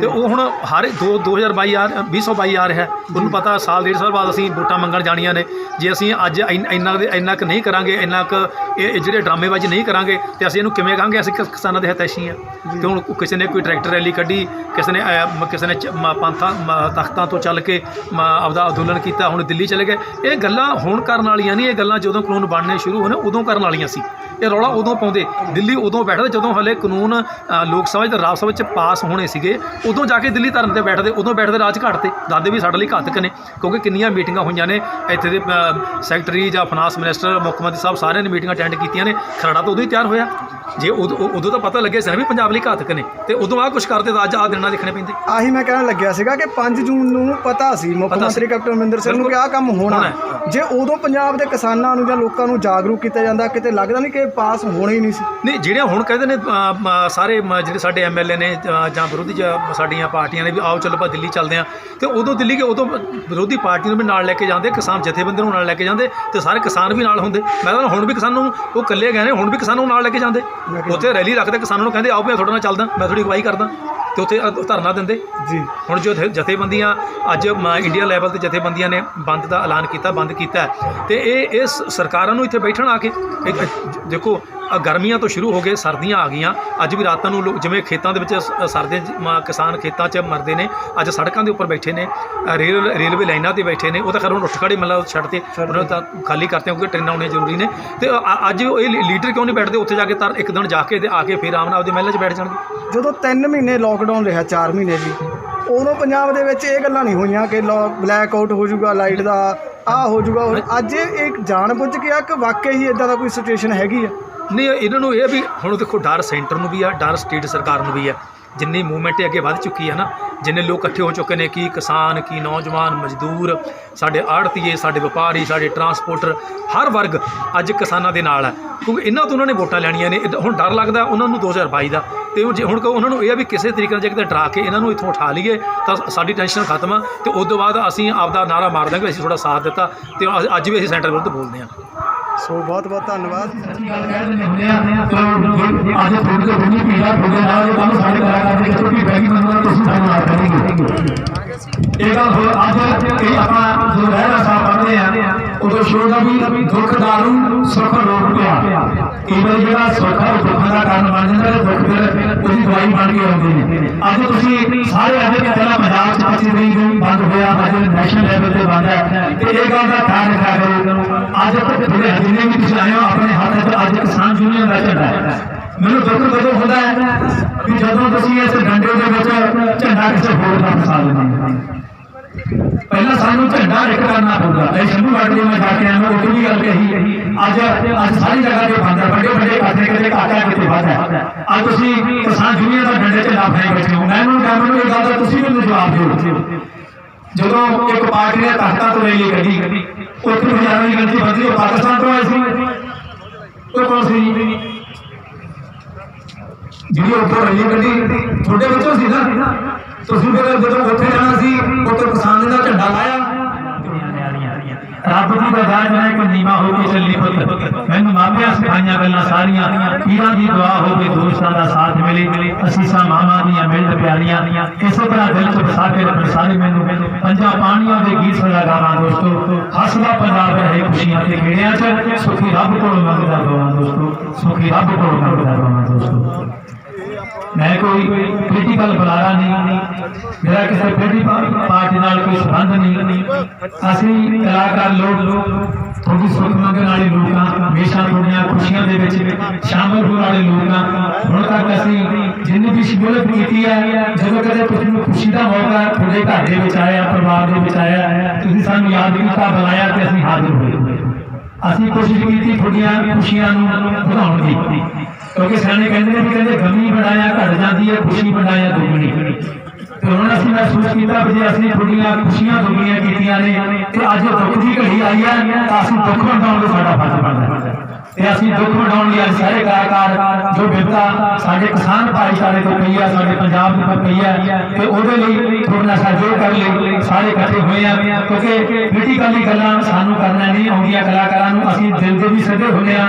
ਤੇ ਉਹ ਹੁਣ ਹਰ 2 2022 ਆ 2022 ਆ ਰਿਹਾ। ਉਹਨੂੰ ਪਤਾ ਸਾਲ ਡੇਢ ਸਾਲ ਬਾਅਦ ਅਸੀਂ ਵੋਟਾਂ ਮੰਗਣ ਜਾਣੀਆਂ ਨੇ। ਜੇ ਅਸੀਂ ਅੱਜ ਇੰਨ- ਇੰਨਾ ਕੁ- ਇੰਨਾ ਕੁ ਨਹੀਂ ਕਰਾਂਗੇ ਇੰਨਾ ਕੁ ਇਹ ਇਹ ਜਿਹੜੇ ਡਰਾਮੇਬਾਜ਼ੀ ਨਹੀਂ ਕਰਾਂਗੇ ਤੇ ਅਸੀਂ ਇਹਨੂੰ ਕਿਵੇਂ ਕਹਾਂਗੇ? ਅਸੀਂ ਕਿਸ- ਕਿਸਾਨਾਂ ਦੇ ਹਤੈਸ਼ੀ ਆ। ਤੇ ਹੁਣ ਕਿਸੇ ਨੇ ਕੋਈ ਟਰੈਕਟਰ ਰੈਲੀ ਕੱਢੀ ਕਿਸੇ ਨੇ ਅਹ, ਮ- ਕਿਸੇ ਨੇ ਚ- ਮ- ਪੰਥਾਂ ਮ- ਤਖਤਾਂ ਤੋਂ ਚੱਲ ਕੇ ਮ- ਆਪਦਾ ਅੰਦੋਲਨ ਕੀਤਾ ਹੁਣ ਦਿੱਲੀ ਚਲੇ ਗਏ। ਇਹ ਗੱਲਾਂ ਹੁਣ ਕਰਨ ਵਾਲੀਆਂ ਨਹੀਂ ਇਹ ਗੱਲਾਂ ਜਦੋਂ ਕਾਨੂੰਨ ਬਣਨੇ ਸ਼ੁਰੂ ਹੋਣੇ ਉਦੋਂ ਕਰਨ ਵਾਲੀਆਂ ਸੀ। ਇਹ ਰੌਲਾ ਉਦੋਂ ਪਾਉਂਦੇ। ਦਿੱਲੀ ਉਦੋਂ ਬੈਠਦੇ ਜਦੋਂ ਹਲੇ ਕਾਨੂੰਨ ਅ, ਲੋਕ ਸਭਾ ਤੇ ਰਾਜ ਸਭਾ ਚ ਪਾਸ ਹੋਣੇ ਸੀਗੇ ਉਦੋਂ ਜਾ ਕੇ ਦਿੱਲੀ ਧਰਨ ਤੇ ਬੈਠਦੇ ਉਦੋਂ ਬੈਠਦੇ ਰਾਜ ਘਾਟ ਤੇ। ਦਾਦੇ ਵੀ ਸਾਡੇ ਲਈ ਘਾਤਕ ਨੇ ਕਿਉਂਕਿ ਕਿੰਨੀਆਂ ਮੀਟਿੰਗਾਂ ਹੋਈਆਂ ਨੇ ਇੱਥੇ ਦੇ ਸੈਕਟਰੀ ਜਾਂ ਫਾਈਨਾਂਸ ਮਿਨਿਸਟਰ ਮੁੱਖ ਮੰਤਰੀ ਸਾਹਿਬ ਸਾਰਿਆਂ ਨੇ ਮੀਟਿੰਗਾਂ ਅਟੈਂਡ ਕੀਤੀਆਂ ਖਰੜਾ ਤਾਂ ਉਦੋਂ ਹੀ ਤਿਆਰ ਹੋਇਆ। ਜੇ ਉਦੋਂ ਤਾਂ ਪਤਾ ਲੱਗਿਆ ਸੀ ਨਾ ਵੀ ਪੰਜਾਬ ਲਈ ਘਾਤਕ ਨੇ। ਤੇ ਉਦੋਂ ਆ ਕੁਝ ਕਰਦੇ ਤਾਂ ਅੱਜ ਆ ਦਿਨਾਂ ਦੇਖਣੇ ਪੈਂਦੇ। ਆਹੀ ਮੈਂ ਕਹਿਣ ਲੱਗਿਆ ਸੀਗਾ ਕਿ 5 ਜੂਨ ਨੂੰ ਪਤਾ ਸੀ ਮੁੱਖ। ਮੰਤਰੀ ਕੈਪਟਨ ਅਮਰਿੰਦਰ ਸਿੰਘ ਨੂੰ ਕਿ ਆਹ ਕੰਮ ਹੋਣਾ। ਜੇ ਉਦੋਂ ਪੰਜਾਬ ਦੇ ਕਿਸਾਨਾਂ ਨੂੰ ਜਾਂ ਲੋਕਾਂ ਨੂੰ ਜਾਗਰੂਕ ਕੀਤਾ ਜਾਂਦਾ ਕਿਤੇ ਲੱਗਦਾ ਨਹੀਂ ਕਿ ਪਾਸ ਹੋਣਾ ਹੀ ਨਹੀਂ ਸੀ। ਨਹੀਂ ਜਿਹੜੇ ਹੁਣ ਕਹਿੰਦੇ ਨੇ ਸਾਰੇ ਜਿਹੜੇ ਸਾਡੇ ਐਮਐਲਏ ਨੇ ਜਾਂ ਵਿਰੋਧੀ ਜਾਂ ਸਾਡੀਆਂ ਪਾਰਟੀਆਂ ਨੇ ਵੀ ਆਓ ਚਲੋ ਆਪਾਂ ਦਿੱਲੀ ਚੱਲਦੇ ਆ ਤੇ ਉਦੋਂ ਦਿੱਲੀ ਕੇ ਉਦੋਂ ਵਿਰੋਧੀ ਪਾਰਟੀ ਨੂੰ ਵੀ ਨਾਲ ਲੈ ਕੇ ਜਾਂਦੇ ਕਿਸਾਨ ਜਥੇਬੰਦੀ ਨੂੰ ਨਾਲ ਲੈ ਕੇ ਜਾਂਦੇ ਤੇ ਸਾਰੇ ਕਿਸਾਨ ਵੀ ਨਾਲ ਹੁੰਦੇ। ਮੈਂ ਤਾਂ ਹੁਣ ਵੀ ਕਿਸਾਨਾਂ ਨੂੰ ਉਹ ਇਕੱਲੇ ਗਏ ਨੇ ਹੁਣ ਵੀ ਕਿਸਾਨਾਂ ਨੂੰ ਨਾਲ ਲੈ ਕੇ ਜਾਂਦੇ। ਉੱਥੇ ਰੈਲੀ ਰੱਖਦੇ ਕਿਸਾਨਾਂ ਨੂੰ ਕਹਿੰਦੇ ਆਓ ਮੈਂ ਤੁਹਾਡੇ ਨਾਲ ਚੱਲਦਾ ਮੈਂ ਤੁਹਾਡੀ ਅਗਵਾਈ ਕਰਦਾ। ਤੇ ਉੱਥੇ ਧਰਨਾ ਦਿੰਦੇ। ਜੀ। ਹੁਣ ਜੋ ਜਥੇ- ਜਥੇਬੰਦੀਆਂ ਅੱਜ ਮ- ਇੰਡੀਆ ਲੈਵਲ ਤੇ ਜਥੇਬੰਦੀਆਂ ਨੇ ਬੰਦ ਦਾ ਐਲਾਨ ਕੀਤਾ ਬੰਦ ਕੀਤਾ। ਤੇ ਇਹ ਇਹ ਸ- ਸਰਕਾਰਾਂ ਨੂੰ ਇੱਥੇ ਬੈਠਣ ਆ ਕੇ ਦੇਖੋ ਗਰਮੀਆਂ ਤੋਂ ਸ਼ੁਰੂ ਹੋ ਕੇ ਸਰਦੀਆਂ ਆ ਗਈਆਂ। ਅੱਜ ਵੀ ਰਾਤਾਂ ਨੂੰ ਲੋਕ ਜਿਵੇਂ ਖੇਤਾਂ ਦੇ ਵਿੱਚ ਸ- ਸਰਦੀਆਂ 'ਚ ਮ- ਕਿਸਾਨ ਖੇਤਾਂ 'ਚ ਮਰਦੇ ਨੇ ਅੱਜ ਸੜਕਾਂ ਦੇ ਉੱਪਰ ਬੈਠੇ ਨੇ ਰੇਲ ਰੇਲਵੇ ਲਾਈਨਾਂ ਤੇ ਬੈਠੇ ਨੇ ਉਹ ਤਾਂ ਖੈਰ ਹੁਣ ਉੱਠ ਖੜੇ ਮਤਲਬ ਛੱਡ ਤੇ ਉਹਨਾਂ ਤਾਂ ਖਾਲੀ ਕਰਤੇ ਕਿਉਂਕਿ ਟ੍ਰੇਨਾਂ ਆਉਣੀਆਂ ਜ਼ਰੂਰੀ ਨੇ। ਤੇ ਅੱਜ ਇਹ ਲੀ- ਲੀਡਰ ਕਿਉਂ ਨਹੀਂ ਬੈਠਦੇ? ਉੱਥੇ ਜਾ ਕੇ ਤਰ ਇੱਕ ਦਿਨ ਜਾ ਕੇ ਤੇ ਆ ਕੇ ਫਿਰ ਆਮਨਾ ਆਪਦੇ ਮਹਿਲਾਂ 'ਚ ਬੈਠ ਜਾਣਗੇ। ਜਦੋਂ 3 ਮਹੀਨੇ ਲੋਕਡਾਊਨ ਰਿਹਾ 4 ਮਹੀਨੇ ਜੀ ਉਦੋਂ ਪੰਜਾਬ ਦੇ ਵਿੱਚ ਇਹ ਗੱਲਾਂ ਨਹੀਂ ਹੋਈਆਂ ਕਿ ਬਲੈਕ ਆਊਟ ਹੋ ਜਾਊਗਾ ਲਾਈਟ ਦਾ ਆ ਹੋ ਜਾਊਗਾ। ਅੱਜ ਇਹ ਇੱਕ ਜਾਣ ਬੁੱਝ ਕੇ ਆ ਕਿ ਵਾਕਈ ਹੀ ਇਦਾਂ ਦਾ ਕੋਈ ਸਿਚੁਏਸ਼ਨ ਹੈਗੀ ਆ? ਨਹੀਂ, ਇਹਨਾਂ ਨੂੰ ਇਹ ਵੀ ਹੁਣ ਦੇਖੋ, ਡਰ ਸੈਂਟਰ ਨੂੰ ਵੀ ਆ, ਡਰ ਸਟੇਟ ਸਰਕਾਰ ਨੂੰ ਵੀ ਆ। ਜਿੰਨੀ ਮੂਵਮੈਂਟ ਅੱਗੇ ਵੱਧ ਚੁੱਕੀ ਹੈ ਨਾ, ਜਿੰਨੇ ਲੋਕ ਇਕੱਠੇ ਹੋ ਚੁੱਕੇ ਨੇ, ਕੀ ਕਿਸਾਨ, ਕੀ ਨੌਜਵਾਨ, ਮਜ਼ਦੂਰ, ਸਾਡੇ ਆੜਤੀਏ, ਸਾਡੇ ਵਪਾਰੀ, ਸਾਡੇ ਟਰਾਂਸਪੋਰਟਰ ਹਰ ਵਰਗ ਅੱਜ ਕਿਸਾਨਾਂ ਦੇ ਨਾਲ ਹੈ ਕਿਉਂਕਿ ਇਹਨਾਂ ਤੋਂ ਉਹਨਾਂ ਨੇ ਵੋਟਾਂ ਲੈਣੀਆਂ ਨੇ ਹੁਣ ਡਰ ਲੱਗਦਾ ਉਹਨਾਂ ਨੂੰ 2022 ਦਾ। ਤੇ ਜੇ ਹੁਣ ਉਹਨਾਂ ਨੂੰ ਇਹ ਵੀ ਕਿਸੇ ਤਰੀਕੇ ਨਾਲ ਜੇ ਕਿਤੇ ਡਰਾ ਕੇ ਇਹਨਾਂ ਨੂੰ ਇੱਥੋਂ ਉਠਾ ਲਈਏ, ਤਾਂ ਸਾਡੀ ਟੈਨਸ਼ਨ ਖਤਮ ਆ। ਤੇ ਉਸ ਤੋਂ ਬਾਅਦ ਅਸੀਂ ਆਪਦਾ ਨਾਰਾ ਮਾਰ ਦਾਂਗੇ, ਅਸੀਂ ਥੋੜਾ ਸਾਥ ਦਿੱਤਾ, ਤੇ ਅੱਜ ਵੀ ਅਸੀਂ ਸੈਂਟਰ ਵਿਰੁੱਧ ਬੋਲਦੇ ਹਾਂ। ਸੋ ਬਹੁਤ ਬਹੁਤ ਧੰਨਵਾਦ। ਅੱਜ ਥੋੜੀ ਜਿਹੀ ਬਣੀ ਪੀੜਾ ਤੁਹਾਡੇ ਨਾਲ ਇਹ ਸਾਡੇ ਕਲਾਕਾਰ ਦੇ ਵਿੱਚੋਂ ਬੈਗੀ ਬੰਦਾ ਤੁਸੀਂ ਸਾਡੇ ਨਾਲ ਕਰਨਗੇ ਇਹ ਗੱਲ ਹੋ ਅੱਜ ਇਹ ਆਪਾਂ ਜੋ ਰਹਿਣਾ ਸਾਹਿਬ ਪੜ੍ਹਦੇ ਆ ਉਦੋਂ ਸ਼ੁਰੂ ਵੀ ਦੁੱਖ ਦਾਰੂ ਸੁੱਖ ਰੋਕ ਪਿਆ। ਕਈ ਵਾਰੀ ਜਿਹੜਾ ਸੁੱਖ ਹੈ ਉਹ ਦੁੱਖ ਦਾ ਕਾਰਨ ਬਣ ਜਾਂਦਾ ਤੇ ਦੁੱਖ ਫਿਰ ਉਹਦੀ ਦਵਾਈ ਬਣ ਕੇ ਆਉਂਦੇ ਨੇ ਅੱਜ ਤੁਸੀਂ ਸਾਰੇ ਅੱਜ ਪਹਿਲਾਂ ਪੰਜਾਬ ਚ 25 ਤਰੀਕ ਨੂੰ ਬੰਦ ਹੋਇਆ, ਅੱਜ ਨੈਸ਼ਨਲ ਲੈਵਲ ਤੇ ਬੰਦ ਹੈ। ਤੇ ਇਹ ਗੱਲ ਦਾ ਖਿਆਲ ਰੱਖਿਆ ਕਰੋ। ਅੱਜ ਤੁਹਾਡੇ ਜਿੰਨੇ ਵੀ ਤੁਸੀਂ ਆਏ ਹੋ, ਆਪਣੇ ਹੱਥ ਵਿੱਚ ਅੱਜ ਕਿਸਾਨ ਯੂਨੀਅਨ ਦਾ ਝੰਡਾ ਹੈ। ਮੈਨੂੰ ਦੁੱਖ ਕਦੋਂ ਹੁੰਦਾ ਹੈ ਕਿ ਜਦੋਂ ਤੁਸੀਂ ਇਸ ਡੰਡੇ ਦੇ ਵਿੱਚ ਝੰਡਾ ਕਿਸੇ ਹੋਰ ਦਾ ਫਸਾ ਦਿੰਦੇ ਹੋ। ਪਹਿਲਾਂ ਸਾਨੂੰ ਝੰਡਾ ਇੱਕ ਕਰਨਾ ਪਊਗਾ ਇਹ ਸ਼ੰਭੂ ਬਾਰਡਰ ਮੈਂ ਜਾ ਕੇ ਆਇਆ ਉਹ ਵੀ ਗੱਲ ਕਹੀ ਅੱਜ ਅੱਜ ਸਾਰੀ ਜਗ੍ਹਾ ਤੇ ਬੰਦ ਹੈ ਵੱਡੇ ਵੱਡੇ ਕਾਠੇ ਕਿਤੇ ਘਾਟਾ ਕਿਤੇ ਵੱਧ ਹੈ। ਅੱਜ ਤੁਸੀਂ ਕਿਸਾਨ ਯੂਨੀਅਨ ਦਾ ਡੰਡੇ ਝੰਡਾ ਫਾਇ ਬੈਠੇ ਹੋ। ਮੈਂ ਇਹਨੂੰ ਕਹਾਂ, ਮੈਨੂੰ ਇਹ ਗੱਲ ਦਾ ਤੁਸੀਂ ਮੈਨੂੰ ਜਵਾਬ ਦਿਓ। ਜਦੋਂ ਇੱਕ ਪਾਰਟੀ ਨੇ ਤਖਤਾਂ ਤੋਂ ਰੈਲੀ ਕੱਢੀ, ਉੱਥੇ ਹਜ਼ਾਰਾਂ ਦੀ ਗਿਣਤੀ ਵਧੀ ਉਹ ਪਾਕਿਸਤਾਨ ਤੋਂ ਆਏ ਸੀ। ਉਹ ਕੌਣ ਸੀ? ਜਿਹੜੀ ਉੱਥੇ ਰੈਲੀ ਕੱਢੀ ਤੁਹਾਡੇ ਵਿੱਚੋਂ ਸੀ ਨਾ। ਤੁਸੀਂ ਫਿਰ ਜਦੋਂ ਉੱਥੇ ਜਾਣਾ ਸੀ, ਉੱਥੇ ਕਿਸਾਨ ਦਾ ਝੰਡਾ ਲਾਇਆ। ਰੱਬ ਦੀ ਬਜਾ ਜਿਹੜਾ ਇੱਕ ਨੀਵਾ ਹੋ ਕੇ ਚੱਲੀ ਪੁੱਤ। ਮੈਨੂੰ ਮਾਪਿਆਂ ਸਿਖਾਈਆਂ ਗੱਲਾਂ ਸਾਰੀਆਂ। ਪੀਰਾਂ ਦੀ ਦੁਆ ਹੋਵੇ ਦੋਸਤਾਂ ਦਾ ਸਾਥ ਮਿਲੇ। ਅਸੀਸਾਂ ਮਾਵਾਂ ਦੀਆਂ, ਮਿਲਦ ਪਿਆਰੀਆਂ ਇਸੇ ਤਰ੍ਹਾਂ ਦਿਲ ਚ ਵਸਾ ਕੇ ਰੱਖਣ ਸਾਰੇ ਮੈਨੂੰ। ਪੰਜਾਂ ਪਾਣੀਆਂ ਦੇ ਗੀਤ ਸਲਾਗਾਰਾਂ ਦੋਸਤੋ। ਹੱਸਦਾ ਪੰਜਾਬ ਰਹੇ ਖੁਸ਼ੀਆਂ ਤੇ ਗੇੜਿਆਂ ਚ। ਸੁਖੀ ਰੱਬ ਕੋਲ ਮੰਗਦਾ ਦੋਵਾਂ ਦੋਸਤੋ। ਸੁਖੀ ਰੱਬ ਕੋਲ ਮੰਗਦਾ ਦੋਵਾਂ ਦੋਸਤੋ। ਮੈਂ ਕੋਈ ਪੋਲੀਟੀਕਲ ਬੁਲਾਰਾ ਨਹੀਂ। ਮੇਰਾ ਕਿਸੇ ਪੋਲੀਟੀਕਲ ਪਾਰਟੀ ਨਾਲ ਕੋਈ ਸੰਬੰਧ ਨਹੀਂ। ਅਸੀਂ ਕਲਾਕਾਰ ਲੋਕ, ਤੁਹਾਡੀ ਸੁੱਖ ਮੰਗਣ ਵਾਲੇ ਲੋਕਾਂ, ਹਮੇਸ਼ਾ ਤੁਹਾਡੀਆਂ ਖੁਸ਼ੀਆਂ ਦੇ ਵਿੱਚ ਸ਼ਾਮਲ ਹੋਣ ਵਾਲੇ ਲੋਕਾਂ। ਹੁਣ ਤੱਕ ਅਸੀਂ ਜਿੰਨੀ ਵੀ ਸ਼ਮੂਲੀਅਤ ਕੀਤੀ ਹੈ, ਜਦੋਂ ਕਦੇ ਤੁਹਾਨੂੰ ਖੁਸ਼ੀ ਦਾ ਮੌਕਾ ਤੁਹਾਡੇ ਘਰ ਦੇ ਵਿੱਚ ਆਇਆ, ਪਰਿਵਾਰ ਦੇ ਵਿੱਚ ਆਇਆ, ਤੁਸੀਂ ਸਾਨੂੰ ਯਾਦ ਕੀਤਾ ਬੁਲਾਇਆ ਤੇ ਅਸੀਂ ਹਾਜ਼ਰ ਹੋਏ। ਅਸੀਂ ਕੋਸ਼ਿਸ਼ ਕੀਤੀ ਤੁਹਾਡੀਆਂ ਖੁਸ਼ੀਆਂ ਨੂੰ ਵਧਾਉਣ ਦੀ। ਕਿਉਂਕਿ ਸਿਆਣੇ ਕਹਿੰਦੇ ਨੇ ਕਹਿੰਦੇ ਗਮੀ ਬਣਾਇਆ ਘਟ ਜਾਂਦੀ ਹੈ, ਖੁਸ਼ੀ ਬਣਾਇਆ ਦੁੱਗਣੀ ਤੇ ਹੁਣ ਅਸੀਂ ਮਹਿਸੂਸ ਕੀਤਾ ਵੀ ਜੇ ਅਸੀਂ ਤੁਹਾਡੀਆਂ ਖੁਸ਼ੀਆਂ ਦੁੱਗਣੀਆਂ ਕੀਤੀਆਂ ਨੇ, ਤੇ ਅੱਜ ਦੁੱਖ ਦੀ ਘੜੀ ਆਈ ਹੈ, ਤਾਂ ਅਸੀਂ ਦੁੱਖ ਵੰਡਾਉਣ ਦਾ ਸਾਡਾ ਫਰਜ਼ ਬਣਦਾ ਹੈ। ਤੇ ਅਸੀਂ ਦੁੱਖ ਵੰਡਾਉਣ ਲਈ ਸਾਰੇ ਕਲਾਕਾਰ ਜੋ ਬਿਪਤਾ ਸਾਡੇ ਕਿਸਾਨ ਭਾਈਚਾਰੇ ਤੋਂ ਪਈ ਆ, ਸਾਡੇ ਪੰਜਾਬ ਤੋਂ ਪਈ ਆ, ਤੇ ਉਹਦੇ ਲਈ ਤੁਹਾਡੇ ਨਾਲ ਸਹਿਯੋਗ ਕਰਨ ਲਈ ਸਾਰੇ ਇਕੱਠੇ ਹੋਏ ਆ, ਕਿਉਂਕਿ ਪੋਲੀਟੀਕਲੀ ਗੱਲਾਂ ਸਾਨੂੰ ਕਰਨਾ ਨਹੀਂ ਆਉਂਦੀਆਂ ਕਲਾਕਾਰਾਂ ਨੂੰ, ਅਸੀਂ ਦਿਲ ਦੇ ਵੀ ਸਦੇ ਹੁੰਦੇ ਆ।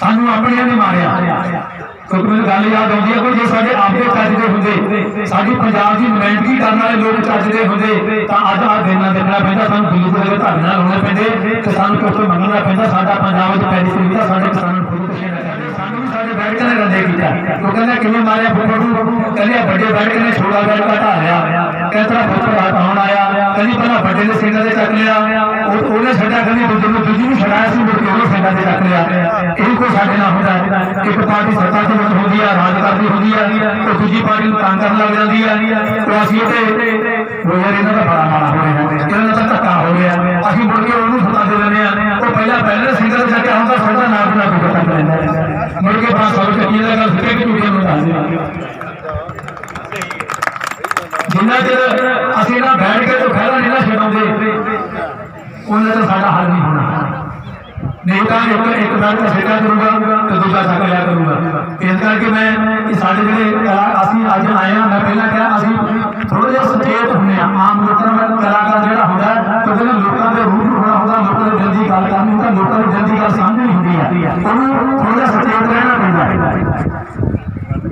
ਸਾਨੂੰ ਆਪਣਿਆਂ ਨੇ ਮਾਰਿਆ। ਕਿਉਂਕਿ ਮੈਨੂੰ ਗੱਲ ਯਾਦ ਆਉਂਦੀ ਹੈ ਕਿ ਜੇ ਸਾਡੇ ਆਪਦੇ ਚੱਜ ਦੇ ਹੁੰਦੇ, ਸਾਡੀ ਪੰਜਾਬ ਦੀ ਨੁਮਾਇੰਦਗੀ ਕਰਨ ਵਾਲੇ ਲੋਕ ਚੱਜ ਦੇ ਹੁੰਦੇ, ਤਾਂ ਅੱਜ ਆ ਦਿਨਾਂ ਦੇਖਣਾ ਪੈਂਦਾ, ਸਾਨੂੰ ਦਿੱਲੀ ਦੇ ਧਰਨੇ ਨਾਲ ਹੋਣੇ ਪੈਂਦੇ ਤੇ ਸਾਨੂੰ ਕੁਝ ਮੰਗਣਾ ਪੈਂਦਾ, ਸਾਡਾ ਪੰਜਾਬ ਵਿੱਚ ਪੈਦੀ ਸੁਵਿਧਾ ਸਾਡੇ ਕਿਸਾਨਾਂ ਨੂੰ ਖੁਦ ਸਾਨੂੰ ਵੀ ਸਾਡੇ ਬੈਠ ਨੇ ਰੰਦੇ ਕੀਤਾ। ਉਹ ਕਹਿੰਦਾ, ਕਿਵੇਂ ਮਾਰਿਆ ਫੁੱਫੜ ਨੂੰ? ਕਹਿੰਦੇ ਵੱਡੇ ਬੈਠ ਨੇ ਛੋੜਾ ਬੈਠ ਘਟਾ ਲਿਆ। ਕਹਿੰਦਾ ਫੁੱਫੜ ਹਟਾਉਣ ਆਇਆ ਕਹਿੰਦੀ ਪਹਿਲਾਂ ਵੱਡੇ ਨੇ ਸਿੰਘਾਂ ਦੇ ਚੱਕ ਲਿਆ ਉਹਨੇ ਛੱਡਿਆ ਕਹਿੰਦੀ ਦੂਜੇ ਨੂੰ ਦੂਜੀ ਨੂੰ ਛਡਾਇਆ ਸੀ, ਮੁੜ ਉਹਨੇ ਸਿੰਘਾਂ ਦੇ ਚੱਕ ਲਿਆ। ਇਹ ਕੋਈ ਸਾਡੇ ਨਾਲ ਹੁੰਦਾ ਇੱਕ ਪਾਰਟੀ ਸੱਤਾ ਦੇ ਵਿੱਚ ਹੁੰਦੀ ਆ, ਰਾਜ ਕਰਦੀ ਹੁੰਦੀ ਆ, ਤੇ ਦੂਜੀ ਪਾਰਟੀ ਨੂੰ ਤੰਗ ਕਰਨ ਲੱਗ ਜਾਂਦੀ ਆ। ਤੇ ਅਸੀਂ ਤੇ ਉਹ ਇਹਨਾਂ ਦਾ ਬੜਾ ਮਾੜਾ ਹੋ ਰਿਹਾ। ਇਹਨਾਂ ਦਾ ਧੱਕਾ ਹੋ ਗਿਆ ਅਸੀਂ ਮੁੜ ਉਹਨੂੰ ਸੱਤਾ ਦੇ ਦਿੰਦੇ ਆ। ਉਹ ਪਹਿਲਾਂ ਪਹਿਲੇ ਸਿੰਘਾਂ ਦੇ ਚੱਕਿਆ ਹੁੰਦਾ ਸਾਡਾ ਨਾਮ ਨਾ ਪਤਾ ਲੈਂਦਾ। ਮੁੜ ਕੇ ਬਾਅਦ ਸਭ ਚੱਕੀਆਂ ਗੱਲ ਸਿੱਧੇ ਝੂਠੇ ਨੂੰ ਦੱਸ ਜਿੰਨਾ ਚਿਰ ਅਸੀਂ ਨਾ ਬੈਠ ਕੇ ਤੋਂ ਖਹਿਰਾ ਨਹੀਂ ਨਾ ਛਡਾਉਂਦੇ ਉਹਨਾਂ ਦਾ ਸਾਡਾ ਹੱਲ ਨਹੀਂ ਹੋਣਾ। ਨਹੀਂ ਤਾਂ ਇੱਕ ਇੱਕ ਬੈਠ ਕੇ ਸਿੱਧਾ ਕਰੂਗਾ ਤੇ ਦੂਜਾ ਚੱਕ ਲਿਆ ਕਰੂਗਾ। ਇਸ ਕਰਕੇ ਮੈਂ ਇਹ ਸਾਡੇ ਜਿਹੜੇ ਕਲਾ ਅਸੀਂ ਅੱਜ ਆਏ ਹਾਂ ਮੈਂ ਪਹਿਲਾਂ ਕਿਹਾ ਅਸੀਂ ਥੋੜਾ ਜਿਹਾ ਸੁਚੇਤ ਹੁੰਦੇ ਆ ਆਮ ਲੋਕਾਂ ਦਾ ਕਲਾਕਾਰ ਜਿਹੜਾ ਹੁੰਦਾ ਹੈ, ਤੇ ਉਹਨੇ ਲੋਕਾਂ ਦੇ ਰੂਪ ਹੋਣਾ ਹੁੰਦਾ ਲੋਕਾਂ ਦੇ ਦਿਲ ਦੀ ਗੱਲ ਕਰਨੀ ਹੁੰਦਾ ਲੋਕਾਂ ਦੇ ਦਿਲ ਦੀ ਗੱਲ ਸਮਝਣੀ ਹੁੰਦੀ ਹੈ। ਉਹਨੂੰ ਥੋੜਾ ਜਿਹਾ ਸੁਚੇਤ ਰਹਿਣਾ ਪੈਂਦਾ ਹੈ।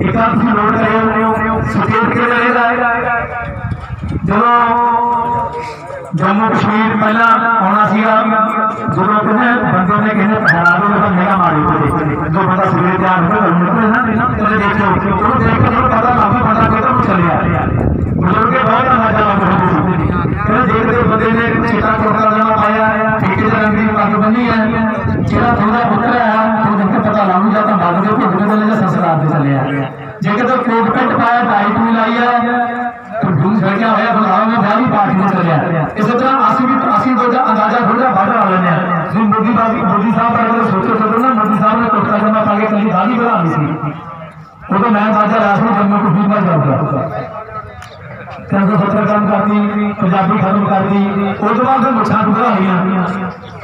ਇੱਕ ਆ ਤੁਸੀਂ ਨੋਟ ਕਰਿਓ ਸੁਚੇਤ ਕਿਵੇਂ ਰਹੇਗਾ? ਜਦੋਂ ਜੰਮੂ ਕਸ਼ਮੀਰ ਪਹਿਲਾਂ ਆਉਣਾ ਸੀਗਾ। ਜਦੋਂ ਕਹਿੰਦੇ ਬੰਦੇ ਨੇ ਕਹਿੰਦੇ ਪਹਿਰਾਵੇ ਦੇ ਤਾਂ ਮੇਰਾ ਮਾਰੀ ਤੇ ਜੋ। ਬੰਦਾ ਸਵੇਰੇ ਤਿਆਰ ਹੋ ਕੇ ਨਿਕਲੇ ਨਾ ਤੇ ਦੇਖੋ ਉਹ ਦੇਖ ਕੇ ਉਹਨੂੰ ਪਤਾ ਲੱਗਾ ਬੰਦਾ ਕਿੱਧਰ ਨੂੰ ਚੱਲਿਆ। ਬਜ਼ੁਰਗ ਕੇ ਬਹੁਤ ਮਜ਼ਾ ਆਉਂਦਾ ਸੀ ਕਹਿੰਦੇ ਦੇਖਦੇ ਬੰਦੇ ਨੇ ਚਿੱਟਾ ਕੁੜਤਾ ਜਾਣਾ ਪਾਇਆ, ਠੀਕੇ ਦੇ ਰੰਗ ਦੀ ਪੱਗ ਬੰਨੀ ਹੈ, ਜਿਹੜਾ ਥੋੜਾ ਪੁੱਤਰ ਹੈ, ਉਹ ਦੇਖ ਕੇ ਪਤਾ ਲੱਗੂ ਜਾਂ ਤਾਂ ਮੱਗ ਦੇ ਭੁੱਖ ਦੇ ਜਾਂ ਸੰਸਕਾਰ ਦੇ ਚੱਲਿਆ। ਜੇ ਕਿਤੇ ਕੋਟ ਪੈਂਟ ਪਾਇਆ ਟਾਈਟ ਵੀ ਲਾਈ ਹੈ ਜੂਸ ਬੈਠਿਆ ਹੋਇਆ ਬੁਲਾਵਾ ਮੈਂ ਬਾਹਰੀ ਪਾਰਟੀ ਨੂੰ ਚੱਲਿਆ ਇਸੇ ਤਰ੍ਹਾਂ ਅਸੀਂ ਵੀ ਅਸੀਂ ਥੋੜਾ ਅੰਦਾਜ਼ਾ ਥੋੜਾ ਵੱਧ ਲਾ ਲੈਂਦੇ ਆ ਜੀ ਮੋਦੀ ਬਾਬੀ ਮੋਦੀ ਸਾਹਿਬ ਬਾਰੇ ਸੋਚੋ ਸੋਚੋ ਨਾ, ਮੋਦੀ ਸਾਹਿਬ ਨੇ ਕੁੱਤਾ ਜਮਾ ਪਾ ਕੇ ਕੱਲੀ ਦਾੜੀ ਬਣਾਉਣੀ ਸੀ। ਉਦੋਂ ਮੈਂ ਅੰਦਾਜ਼ਾ ਲਾ ਸੀ ਜੰਮੂ ਕਸ਼ਮੀਰ ਦਾ ਜਾਊਗਾ ਕਹਿੰਦੇ ਸੱਤਰ ਕੰਮ ਕਰਦੀ, ਪੰਜਾਬੀ ਖਤਮ ਕਰਦੀ। ਉਹ ਤੋਂ ਬਾਅਦ ਫਿਰ ਮੁੱਛਾਂ ਟੁਕੜਾ ਲਈਆਂ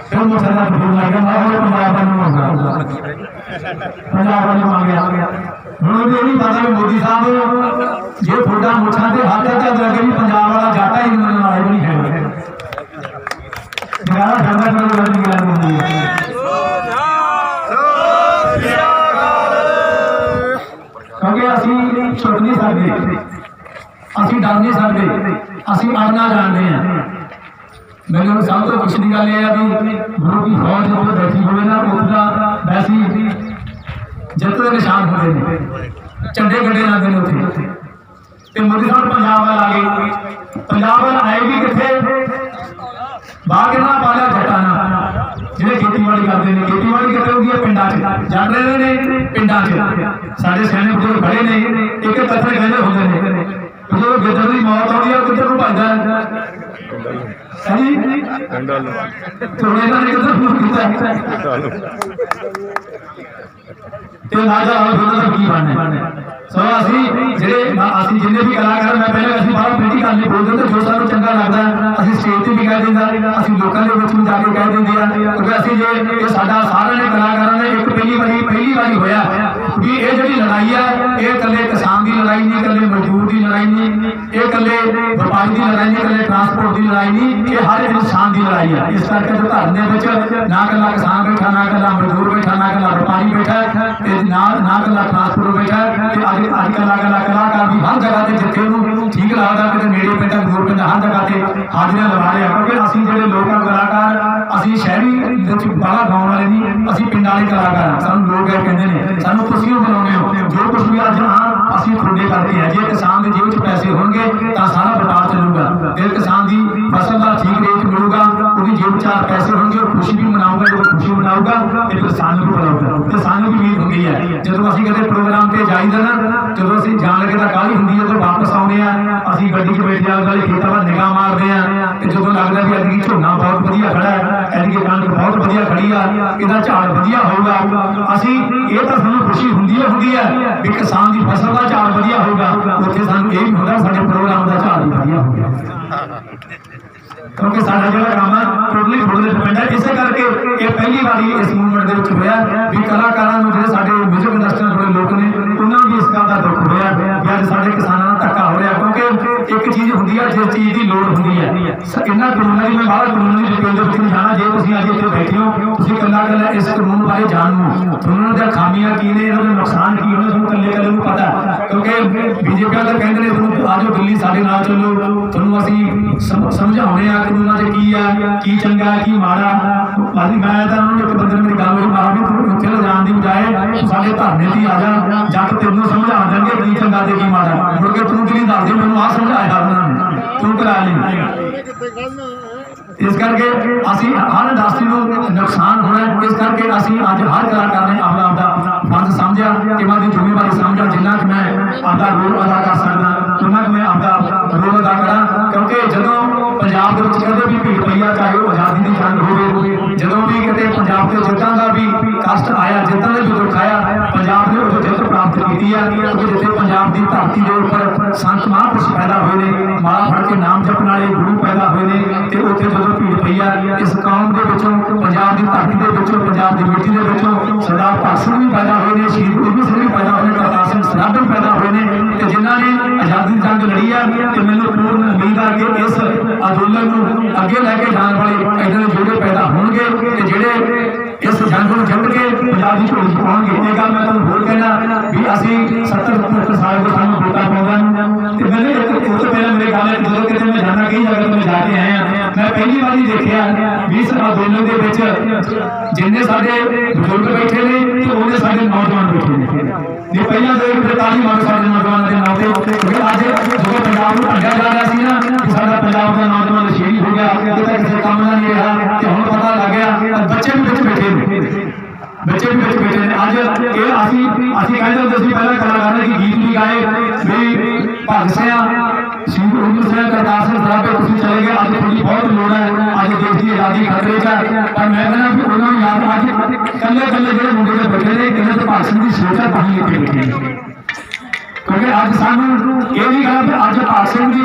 ਫਿਰ ਮੁੱਛਾਂ ਦਾ ਫਿਰ ਮੈਂ ਪੰਜਾਬ ਨੂੰ ਆਉਂਦਾ ਪੰਜਾਬ ਨੂੰ ਆ ਹੁਣ ਉਹਨੂੰ ਨਹੀਂ ਪਤਾ ਮੋਦੀ ਸਾਹਿਬ ਜੇ ਤੁਹਾਡਾ ਮੁੱਛਾਂ ਤੇ ਹੱਥ ਹੈ ਤਾਂ ਲੱਗੇ ਵੀ ਪੰਜਾਬ ਵਾਲਾ ਜਾਟਾ ਹੀ ਮੰਨਣ ਵਾਲਾ ਨਹੀਂ ਹੈ ਜਿਹੜਾ ਠੰਡਾ ਕਰਨ ਵਾਲੀ ਗੱਲ ਹੁੰਦੀ ਕਿਉਂਕਿ ਅਸੀਂ ਛੁੱਟ ਨਹੀਂ ਸਕਦੇ ਅਸੀਂ ਡਰ ਨਹੀਂ ਸਕਦੇ ਅਸੀਂ ਅੜਨਾ ਜਾਣਦੇ ਹਾਂ ਮੈਨੂੰ ਸਭ ਤੋਂ ਖੁਸ਼ੀ ਦੀ ਗੱਲ ਇਹ ਆ ਵੀ ਗੁਰੂ ਦੀ ਫੌਜ ਜਦੋਂ ਬੈਠੀ ਹੋਵੇ ਨਾ ਉਹਦਾ ਵੈਸੀ ਜਿੱਤ ਦੇ ਨਿਸ਼ਾਨ ਹੁੰਦੇ ਨੇ ਝੰਡੇ ਗੱਡੇ ਜਾਂਦੇ ਨੇ ਉੱਥੇ। ਤੇ ਮੋਦੀ ਸਾਹਿਬ ਪੰਜਾਬ ਵੱਲ ਆ ਗਏ। ਪੰਜਾਬ ਵੱਲ ਆਏਗੀ ਕਿੱਥੇ? ਬਾਹਰ ਕਿੰਨਾ ਪਾਲਿਆ ਜੱਟਾਂ ਨਾਲ? ਜਿਹੜੇ ਖੇਤੀਬਾੜੀ ਕਰਦੇ ਨੇ। ਖੇਤੀਬਾੜੀ ਕਿੱਥੇ ਹੁੰਦੀ ਹੈ ਪਿੰਡਾਂ 'ਚ। ਜੱਟ ਰਹਿੰਦੇ ਨੇ ਪਿੰਡਾਂ 'ਚ। ਸਾਡੇ ਸੈਨਿਕ ਬਜ਼ੁਰਗ ਖੜੇ ਨੇ। ਇੱਕ ਪੱਥਰ ਕਹਿੰਦੇ ਹੁੰਦੇ ਨੇ। ਜਦੋਂ ਜਦੋਂ ਦੀ ਮੌਤ ਆਉਂਦੀ ਹੈ ਕਿੱਧਰ ਨੂੰ ਭੱਜਦਾ ਹੈ? ਹਾਂਜੀ? ਪਿੰਡਾਂ ਨੂੰ ਥੋੜੇ ਨਾਲ ਕਿੱਧਰ ਨੂੰ ਕੀਤਾ। ਤੇ ਨਾਜਾ ਹੋ ਉਹਨਾਂ ਦਾ ਕੀ ਬਣਨਾ? ਸੋ ਅਸੀਂ ਜਿਹੜੇ ਅਸੀਂ ਜਿੰਨੇ ਵੀ ਕਲਾਕਾਰ, ਮੈਂ ਪਹਿਲਾਂ ਅਸੀਂ ਬਾਹਰ ਬੇਟੀ ਕਰ ਲਈ ਬੋਲਦੇ ਤੇ ਜੋ ਸਾਨੂੰ ਚੰਗਾ ਲੱਗਦਾ, ਅਸੀਂ ਸਟੇਜ ਤੇ ਵੀ ਕਹਿ ਦਿੰਦਾ ਅਸੀਂ ਲੋਕਾਂ ਦੇ ਵਿੱਚ ਵੀ ਜਾ ਕੇ ਕਹਿ ਦਿੰਦੇ ਆ ਕਿਉਂਕਿ ਅਸੀਂ ਜੇ ਇਹ ਸਾਡਾ ਸਾਰਿਆਂ ਨੇ ਕਲਾਕਾਰਾਂ ਨੇ ਇੱਕ ਪਹਿਲੀ ਵਾਰੀ ਪਹਿਲੀ ਵਾਰੀ ਹੋਇਆ ਵੀ ਇਹ ਜਿਹੜੀ ਲੜਾਈ ਆ, ਇਹ ਇਕੱਲੇ ਕਿਸਾਨ ਦੀ ਲੜਾਈ ਨਹੀਂ, ਇਕੱਲੇ ਮਜ਼ਦੂਰ ਦੀ ਲੜਾਈ ਨਹੀਂ, ਇਹ ਇਕੱਲੇ ਵਪਾਰੀ ਦੀ ਲੜਾਈ ਨਹੀਂ, ਇਕੱਲੇ ਟਰਾਂਸਪੋਰਟ ਦੀ ਲੜਾਈ ਨਹੀਂ, ਇਹ ਹਰ ਇੱਕ ਇਨਸਾਨ ਦੀ ਲੜਾਈ ਆ। ਇਸ ਕਰਕੇ ਜੋ ਧਰਨੇ ਵਿੱਚ ਨਾ ਇਕੱਲਾ ਕਿਸਾਨ ਬੈਠਾ, ਨਾ ਇਕੱਲਾ ਮਜ਼ਦੂਰ ਬੈਠਾ, ਨਾ ਇਕੱਲਾ ਵਪਾਰੀ ਬੈਠਾ ਤੇ ਨਾ ਨਾ ਇਕੱਲਾ ਟਰਾਂਸਪੋਰਟ ਬੈਠਾ ਤੇ ਅੱਜ ਅੱਜ ਕੱਲ੍ਹ ਅਗਲਾ ਕਲਾਕਾਰ ਵੀ ਹਰ ਜਗ੍ਹਾ ਤੇ ਜਿੱਥੇ ਉਹਨੂੰ ਠੀਕ ਲੱਗਦਾ, ਕਿਤੇ ਨੇੜੇ ਪਿੰਡਾਂ, ਦੂਰ ਪਿੰਡਾਂ, ਹਰ ਜਗ੍ਹਾ ਤੇ ਹਾਜ਼ਰੀਆਂ ਲਗਾ ਰਹੇ ਕਿਉਂਕਿ ਅਸੀਂ ਜਿਹੜੇ ਲੋਕਾਂ ਕਲਾਕਾਰ, ਅਸੀਂ ਸ਼ਹਿਰੀ ਵਿੱਚ ਬਾਹਲਾ ਗਾਉਣ ਵਾਲੇ ਨਹੀਂ, ਅਸੀਂ ਪਿੰਡਾਂ ਵਾਲੇ ਕਲਾਕਾਰ ਹਾਂ ਸਾਨੂੰ ਲੋਕ ਇਹ ਕਹਿੰਦੇ ਨੇ, ਸਾਨੂੰ ਤੁਸੀਂ ਉਹ ਬੁਲਾਉਂਦੇ ਹੋ। ਜੋ ਕੁਝ ਵੀ ਅੱਜ ਹਾਂ ਅਸੀਂ ਤੁਹਾਡੇ ਕਰਕੇ ਆ। ਜੇ ਕਿਸਾਨ ਦੇ ਜੇਬ 'ਚ ਪੈਸੇ ਹੋਣਗੇ, ਤਾਂ ਸਾਰਾ ਵਪਾਰ ਚੱਲੂਗਾ। ਜੇ ਕਿਸਾਨ ਦੀ ਫਸਲ ਦਾ ਠੀਕ ਰੇਟ ਮਿਲੂਗਾ ਉਹਦੀ ਜੇਬ ਚਾਰ ਪੈਸੇ ਹੋਣਗੇ ਉਹ ਖੁਸ਼ੀ ਵੀ ਮਨਾਊਗਾ, ਜਦੋਂ ਖੁਸ਼ੀ ਮਨਾਊਗਾ, ਤੇ ਫਿਰ ਸਾਨੂੰ ਵੀ ਬੁਲਾਊਗਾ ਤੇ ਸਾਨੂੰ ਵੀ ਉਮੀਦ ਹੁੰਦੀ ਹੈ। ਜਦੋਂ ਅਸੀਂ ਕਦੇ ਪ੍ਰੋਗਰਾਮ ਤੇ ਜਾਈਦਾ ਨਾ, ਜਦੋਂ ਅਸੀਂ ਜਾਣ ਲੱਗੇ ਤਾਂ ਕਾਹਲੀ ਹੁੰਦੀ ਹੈ, ਜਦੋਂ ਵਾਪਸ ਆਉਂਦੇ ਆ ਅਸੀਂ ਗੱਡੀ 'ਚ ਬੈਠੇ ਆ ਵਾਲੇ ਖੇਤਾਂ ਵੱਲ ਨਿਗਾਹ ਮਾਰਦੇ ਆ ਤੇ ਜਦੋਂ ਲੱਗਦਾ ਵੀ ਐਤਕੀ ਝੋਨਾ ਬਹੁਤ ਵਧੀਆ ਖੜਾ ਹੈ ਐਤਕੀ ਕਣਕ ਬਹੁਤ ਵਧੀਆ ਖੜੀ ਆ, ਇਹਦਾ ਝਾੜ ਵਧੀਆ ਹੋਊਗਾ। ਅਸੀਂ ਇਹ ਤਾਂ ਸਾਨੂੰ ਖੁਸ਼ੀ ਹੁੰਦੀ ਹੈ ਹੁੰਦੀ ਹੈ ਵੀ ਕਿਸਾਨ ਦੀ ਫਸਲ ਦਾ ਝਾੜ ਵਧੀਆ ਹੋਊਗਾ। ਉੱਥੇ ਸਾਨੂੰ ਇਹ ਵੀ ਹੁੰਦਾ ਸਾਡੇ ਪ੍ਰੋਗਰਾਮ ਦਾ ਝਾੜ ਵਧੀਆ ਹੋਊਗਾ। ਕਿਉਂਕਿ ਸਾਡਾ ਜਿਹੜਾ ਕੰਮ ਹੈ ਟੋਟਲੀ ਤੁਹਾਡੇ ਤੇ ਡਿਪੈਂਡ ਹੈ ਇਸੇ ਕਰਕੇ ਇਹ ਪਹਿਲੀ ਵਾਰੀ ਇਸ ਮੂਵਮੈਂਟ ਦੇ ਵਿੱਚ ਹੋਇਆ ਵੀ ਕਲਾਕਾਰਾਂ ਨੂੰ ਜਿਹੜੇ ਸਾਡੇ ਮਿਊਜ਼ਿਕ ਇੰਡਸਟਰੀ ਦੇ ਲੋਕ ਨੇ, ਉਹਨਾਂ ਨੂੰ ਵੀ ਇਸ ਗੱਲ ਦਾ ਦੁੱਖ ਹੋਇਆ। ਅੱਜ ਸਾਡੇ ਕਿਸਾਨਾਂ ਨਾਲ ਧੱਕਾ ਹੋ ਰਿਹਾ, ਕਿਉਂਕਿ ਇੱਕ ਚੀਜ਼ ਹੁੰਦੀ ਹੈ ਜਿਸ ਚੀਜ਼ ਦੀ ਲੋੜ ਹੁੰਦੀ ਹੈ ਇਹਨਾਂ ਕਾਨੂੰਨਾਂ ਦੀ, ਮੈਂ ਬਾਹਰ ਕਾਨੂੰਨ ਦੀ ਡਿਟੇਲ ਦੇ ਵਿੱਚ ਨਹੀਂ ਜਾਣਾ, ਜੇ ਤੁਸੀਂ ਅੱਜ ਇੱਥੇ ਬੈਠੇ ਹੋ, ਤੁਸੀਂ ਕੱਲਾ ਕੱਲਾ ਇਸ ਕਾਨੂੰਨ ਬਾਰੇ ਜਾਣੋ ਤੁਹਾਨੂੰ ਉਹਦੀਆਂ ਖਾਮੀਆਂ ਕੀ ਨੇ ਇਹਨਾਂ ਦੇ ਨੁਕਸਾਨ ਕੀ ਹੋਣੇ ਤੁਹਾਨੂੰ ਕੱਲੇ ਕੱਲੇ ਨੂੰ ਪਤਾ ਕਿਉਂਕਿ ਬੀਜੇਪੀ ਵਾਲੇ ਕਹਿੰਦੇ ਨੇ, ਤੁਹਾਨੂੰ ਆਜੋ ਦਿੱਲੀ ਸਾਡੇ ਨਾਲ ਚੱਲੋ, ਤੁਹਾਨੂੰ ਅਸੀਂ ਸਮਝਾਉਣੇ ਆ ਕਾਨੂੰਨਾਂ 'ਚ ਕੀ ਆ, ਕੀ ਚੰਗਾ, ਕੀ ਮਾੜਾ। ਭਾਜੀ, ਮੈਂ ਤਾਂ ਉਹਨਾਂ ਨੂੰ ਇੱਕ ਬੰਦੇ ਮੇਰੀ ਗੱਲ ਹੋਈ ਮਾਰਾ ਵੀ ਤੂੰ ਉੱਥੇ ਲਿਜਾਣ ਦੀ ਬਜਾਏ ਸਾਡੇ ਧਰਨੇ ਤੇ ਆ ਜਾ ਜੱਟ ਤੈਨੂੰ ਸਮਝਾ ਦੇਣਗੇ ਕੀ ਚੰਗਾ ਤੇ ਕੀ ਮਾੜਾ ਮੁੜ ਕੇ ਤੂੰ ਕੀ ਦੱਸ ਦੇ ਮੈਨੂੰ ਆਹ ਸਮਝਾਇਆ ਉਹਨਾਂ ਤੂੰ ਕਰਾ ਲਈ। ਇਸ ਕਰਕੇ ਅਸੀਂ ਹਰ ਇੰਡਸਟਰੀ ਨੂੰ ਨੁਕਸਾਨ ਹੋਣਾ ਇਸ ਕਰਕੇ ਅਸੀਂ ਅੱਜ ਹਰ ਕਲਾਕਾਰ ਨੇ ਆਪਣਾ ਆਪਦਾ ਫਰਜ਼ ਸਮਝਿਆ ਕਿ ਮੈਂ ਦੀ ਜ਼ਿੰਮੇਵਾਰੀ ਸਮਝਿਆ ਜਿੰਨਾ ਕਿ ਮੈਂ ਆਪਦਾ ਰੋਲ ਅਦਾ ਕਰ ਸਕਦਾ ਉਹਨਾਂ ਕਿ ਮੈਂ ਆਪਦਾ ਰੋਲ ਅਦਾ ਕਰਾਂ। ਕਿਉਂਕਿ ਜਦੋਂ ਪੰਜਾਬ ਦੇ ਵਿੱਚ ਕਦੇ ਵੀ ਭੀੜ ਪਈ ਆ, ਚਾਹੇ ਉਹ ਆਜ਼ਾਦੀ ਦੀ ਜੰਗ ਹੋਵੇ, ਜਦੋਂ ਵੀ ਕਿਤੇ ਪੰਜਾਬ ਦੇ ਜਿੱਤਾਂ ਦਾ ਵੀ ਕਸ਼ਟ ਆਇਆ, ਜਿੱਤਾਂ ਦਾ ਵੀ ਦੁੱਖ ਆਇਆ, ਪੰਜਾਬ ਨੇ ਉਹ ਜਿੱਤ ਪ੍ਰਾਪਤ ਕੀਤੀ ਆ। ਕਿਉਂਕਿ ਜਿੱਥੇ ਪੰਜਾਬ ਦੀ ਧਰਤੀ ਦੇ ਉੱਪਰ ਸੰਤ ਮਹਾਂਪੁਰਸ਼ ਪੈਦਾ ਹੋਏ ਨੇ, ਮਾਲਾ ਫੜ ਕੇ ਨਾਮ ਜਪਣ ਵਾਲੇ ਗੁਰੂ ਪੈਦਾ ਹੋਏ ਨੇ, ਤੇ ਉੱਥੇ ਜਦੋਂ ਭੀੜ ਪਈ ਆ। ਇਸ ਕੌਮ ਦੇ ਵਿੱਚੋਂ, ਪੰਜਾਬ ਦੀ ਧਰਤੀ ਦੇ ਵਿੱਚੋਂ, ਪੰਜਾਬ ਦੀ ਮਿੱਟੀ ਦੇ ਵਿੱਚੋਂ ਸਰਦਾਰ ਭਗਤ ਸਿੰਘ ਵੀ ਪੈਦਾ ਹੋਏ ਨੇ, ਸ਼ਹੀਦ ਉਧਮ ਸਿੰਘ ਵੀ ਪੈਦਾ ਹੋਏ ਨੇ, ਕਰਤਾਰ ਸਿੰਘ ਸਰਾਭਾ ਵੀ ਪੈਦਾ ਹੋਏ ਨੇ ਤੇ ਜਿਨ੍ਹਾਂ ਨੇ ਆਜ਼ਾਦੀ ਦੀ ਜੰਗ ਲੜੀ ਆ ਤੇ ਮੈਨੂੰ ਪੂਰਨ ਉਮੀਦ ਆ ਕਿ ਇਸ ਅੰਦੋਲਨ ਨੂੰ ਅੱਗੇ ਲੈ ਕੇ ਜਾਣ ਵਾਲੇ ਇਹਨਾਂ ਦੇ ਜਿਹੜੇ ਪੈਦਾ ਹੋਣਗੇ ਤੇ ਜਿਹੜੇ ਇਸ ਜੰਗ ਨੂੰ ਜਿੱਤ ਕੇ ਪੰਜਾਬ ਦੀ ਝੋਲੀ ਪਾਉਣਗੇ। ਇਹ ਗੱਲ ਮੈਂ ਤੁਹਾਨੂੰ ਹੋਰ ਕਹਿਣਾ ਵੀ ਅਸੀਂ 70 75 ਸਾਲ ਦੇ ਸਾਨੂੰ ਵੋਟਾਂ ਪਾਉਂਦਾ ਤੇ ਮੈਨੂੰ ਇੱਕ ਇੱਕ ਪਹਿਲਾਂ ਮੇਰੇ ਗੱਲ ਜਦੋਂ ਕਿਤੇ ਮੈਂ ਜਾਣਾ, ਕਈ ਜਗ੍ਹਾ ਤੇ ਮੈਂ ਜਾ ਕੇ ਆਇਆ। ਮੈਂ ਪਹਿਲੀ ਵਾਰੀ ਦੇਖਿਆ ਵੀ ਇਸ ਅੰਦੋਲਨ ਦੇ ਵਿੱਚ ਜਿੰਨੇ ਸਾਡੇ ਬਜ਼ੁਰਗ ਬੈਠੇ ਨੇ ਤੇ ਉਹਨੇ ਸਾਡੇ ਨੌਜਵਾਨ ਬੈਠੇ ਨੇ। ਇਹ ਪਹਿਲਾਂ ਦੇ 45 ਮੰਗ ਸਾਡੇ ਨੌਜਵਾਨਾਂ ਦੇ ਨਾਂ ਤੇ, ਕਿਉਂਕਿ ਅੱਜ ਜਦੋਂ ਪੰਜਾਬ ਨੂੰ ਭੰਡਿਆ ਜਾ ਰਿਹਾ ਸੀ ਨਾ ਕਿ ਸਾਡਾ ਪੰਜਾਬ ਦਾ ਨੌਜਵਾਨ ਨਸ਼ੇੜੀ ਹੋ ਗਿਆ ਇਹ ਤਾਂ ਕਿਸੇ ਕੰਮ ਦਾ ਨਹੀਂ ਰਿਹਾ, ਤੇ ਹੁਣ ਪਤਾ ਲੱਗ ਗਿਆ ਬੱਚੇ ਵੀ ਵਿੱਚ ਬੈਠੇ ਨੇ। ਬੱਚੇ ਵੀ ਵਿੱਚ ਬੈਠੇ ਨੇ। ਅੱਜ ਇਹ ਅਸੀਂ ਅਸੀਂ ਕਹਿੰਦੇ ਹੁੰਦੇ ਸੀ ਪਹਿਲਾਂ ਕਲਾਕਾਰਾਂ ਨੇ ਕਿ ਗੀਤ ਵੀ ਗਾਏ, ਵੀ ਭਗਤ ਸਿੰਘ ਸਿੰਘ ਉਮਰ ਸਿੰਘ, ਕਰਤਾਰ ਸਿੰਘ ਸਰਾਭੇ ਤੁਸੀਂ ਚਲੇ ਗਏ ਅੱਜ ਤੁਹਾਡੀ ਬਹੁਤ ਲੋੜ ਹੈ ਅੱਜ ਦੇਸ਼ ਦੀ ਆਜ਼ਾਦੀ ਖਤਰੇ 'ਚ ਪਰ ਮੈਂ ਕਹਿੰਦਾ ਵੀ ਉਹਨਾਂ ਨੂੰ ਯਾਦ ਅੱਜ ਕੱਲੇ ਕੱਲੇ ਜਿਹੜੇ ਮੁੰਡੇ ਦੇ ਬੈਠੇ ਨੇ ਇਹਨਾਂ ਤੇ ਭਗਤ ਦੀ ਸੋਚ ਹੈ ਤਾਂ ਹੀ ਇੱਥੇ ਬੈਠੇ ਨੇ। ਕਿਉਂਕਿ ਅੱਜ ਸਾਨੂੰ ਇਹ ਵੀ ਗੱਲ ਕਿ ਅੱਜ ਭਾਸ਼ਣ ਦੀ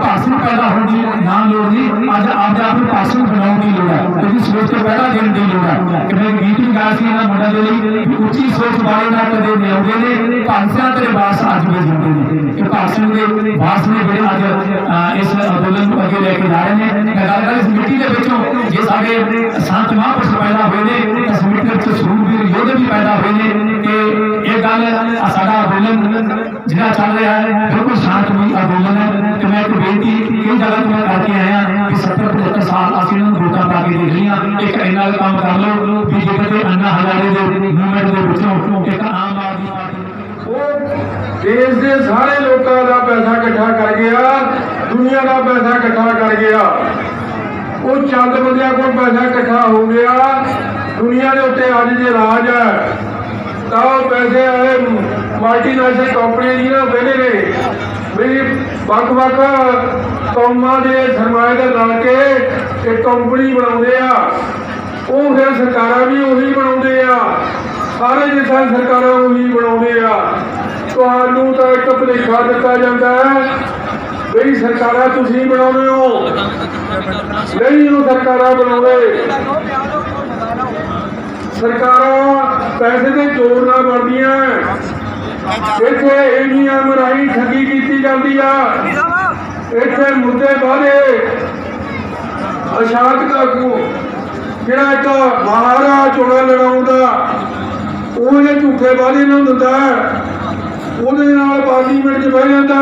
ਭਾਸ਼ਣ ਪੈਦਾ ਹੋਣ ਦੀ ਨਾ ਲੋੜ ਨਹੀਂ। ਅੱਜ ਆਪਦੇ ਆਪ ਨੂੰ ਭਾਸ਼ਣ ਬਣਾਉਣ ਦੀ ਲੋੜ ਹੈ। ਕਿਉਂਕਿ ਸੋਚ ਕੇ ਪੈਦਾ ਦੇਣ ਦੀ ਲੋੜ ਹੈ। ਕਿ ਗੀਤ ਵੀ ਗਾਇਆ ਸੀ ਇਹਨਾਂ ਮੁੰਡਿਆਂ ਦੇ ਲਈ ਉੱਚੀ ਸੋਚ ਵਾਲੇ ਨਾ ਕਦੇ ਨਿਆਉਂਦੇ ਨੇ। ਭਾਸ਼ਾ ਤੇਰੇ ਬਾਸ ਅੱਜ ਵੀ ਜਿਉਂਦੇ ਨੇ। ਕਿ ਭਾਸ਼ਣ ਦੇ ਬਾਸ ਨੇ ਜਿਹੜੇ ਅੱਜ ਇਸ ਅੰਦੋਲਨ ਨੂੰ ਅੱਗੇ ਲੈ ਕੇ ਜਾ ਰਹੇ ਨੇ। ਮੈਂ ਗੱਲ ਕਰਾਂ ਇਸ ਮਿੱਟੀ ਦੇ ਵਿੱਚੋਂ, ਜੇ ਸਾਡੇ ਸੰਤ ਮਹਾਂਪੁਰਸ਼ ਪੈਦਾ ਹੋਏ ਨੇ ਇਸ ਮਿੱਟੀ ਦੇ ਵਿੱਚ ਸੂਰਬੀਰ ਯੋਧੇ ਵੀ ਪੈਦਾ ਹੋਏ ਨੇ। ਤੇ ਇਹ ਗੱਲ ਸਾਡਾ ਅੰਦੋਲਨ ਜਿਹੜਾ ਚੱਲ ਰਿਹਾ ਹੈ? ਬਿਲਕੁਲ ਸ਼ਾਂਤਮਈ ਅੰਦੋਲਨ ਹੈ। ਤੇ ਮੈਂ ਇੱਕ ਬੇਨਤੀ ਕਈ ਜਗ੍ਹਾ ਤੋਂ ਮੈਂ ਕਰਕੇ ਆਇਆ ਕਿ 70 75 ਸਾਲ ਅਸੀਂ ਇਹਨਾਂ ਨੂੰ ਵੋਟਾਂ ਪਾ ਕੇ ਦੇਖ ਲਈਆਂ। ਇੱਕ ਇੰਨਾ ਕੁ ਕੰਮ ਕਰ ਲਓ ਵੀ ਜੇ ਕਿਤੇ ਅੰਨਾ ਹਜ਼ਾਰੇ ਦੇ ਮੂਵਮੈਂਟ ਦੇ ਵਿੱਚੋਂ ਇੱਕ ਆਮ ਆਦਮੀ ਪਾਰਟੀ ਉਹ ਦੇਸ਼ ਦੇ ਸਾਰੇ ਲੋਕਾਂ ਦਾ ਪੈਸਾ ਇਕੱਠਾ ਕਰ ਗਿਆ, ਦੁਨੀਆ ਦਾ ਪੈਸਾ ਇਕੱਠਾ ਕਰ ਗਿਆ। ਉਹ ਚੰਦ ਬੰਦਿਆਂ ਕੋਲ ਪੈਸਾ ਇਕੱਠਾ ਹੋ ਗਿਆ। ਦੁਨੀਆ ਦੇ ਉੱਤੇ ਅੱਜ ਜੇ ਰਾਜ ਹੈ, ਤਾਂ ਉਹ ਪੈਸੇ ਵਾਲੇ ਮਲਟੀਨੈਸ਼ਨਲ ਕੰਪਨੀਆਂ ਦੀ ਵੇਲੇ ਨੇ ਵੀ ਵੱਖ-ਵੱਖ ਕੌਮਾਂ ਦੇ ਸਰਮਾਏ ਰਲ ਕੇ ਇੱਕ ਕੰਪਨੀ ਬਣਾਉਂਦੇ ਆ। ਉਹ ਫਿਰ ਸਰਕਾਰਾਂ ਵੀ ਉਹੀ ਬਣਾਉਂਦੇ ਆ। ਸਾਰੇ ਜਿਸਾਂ ਸਰਕਾਰਾਂ ਉਹੀ ਬਣਾਉਂਦੇ ਆ। ਤੁਹਾਨੂੰ ਤਾਂ ਇੱਕ ਭੁਲੇਖਾ ਦਿੱਤਾ ਜਾਂਦਾ ਹੈ ਵੀ ਸਰਕਾਰਾਂ ਤੁਸੀਂ ਬਣਾਉਂਦੇ ਹੋ। ਨਹੀਂ ਉਹ ਸਰਕਾਰਾਂ ਬਣਾਉਂਦੇ, ਸਰਕਾਰਾਂ ਪੈਸੇ ਦੇ ਜ਼ੋਰ ਨਾਲ ਬਣਦੀਆਂ। ਇੱਥੇ ਇੰਨੀਆਂ ਮਰਾਈ ਠੱਗੀ ਕੀਤੀ ਜਾਂਦੀ ਆ। ਇੱਥੇ ਮੁੱਦੇ ਵਾਲੇ ਅਸ਼ਾਂਤ ਕਾਕੂ, ਜਿਹੜਾ ਇੱਕ ਮਹਾਰਾ ਚੋਣਾ ਲੜਾਉਂਦਾ ਉਹਨੇ ਝੂਠੇ ਵਾਅਦੇ ਨੂੰ ਦਿੰਦਾ ਉਹਦੇ ਨਾਲ ਪਾਰਲੀਮੈਂਟ 'ਚ ਬਹਿ ਜਾਂਦਾ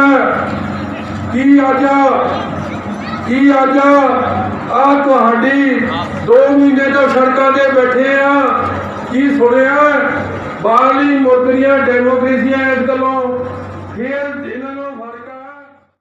ਕੀ ਅੱਜ ਕੀ ਅੱਜ, ਆ ਤੁਹਾਡੀ 2 ਮਹੀਨੇ ਤੋਂ ਸੜਕਾਂ ਤੇ ਬੈਠੇ ਆ, ਕੀ ਸੁਣਿਆ? ਬਾਹਰਲੀ ਮੁਲਕ ਦੀਆਂ ਡੈਮੋਕ੍ਰੇਸੀਆਂ ਇਸ ਗੱਲੋਂ ਫਿਰ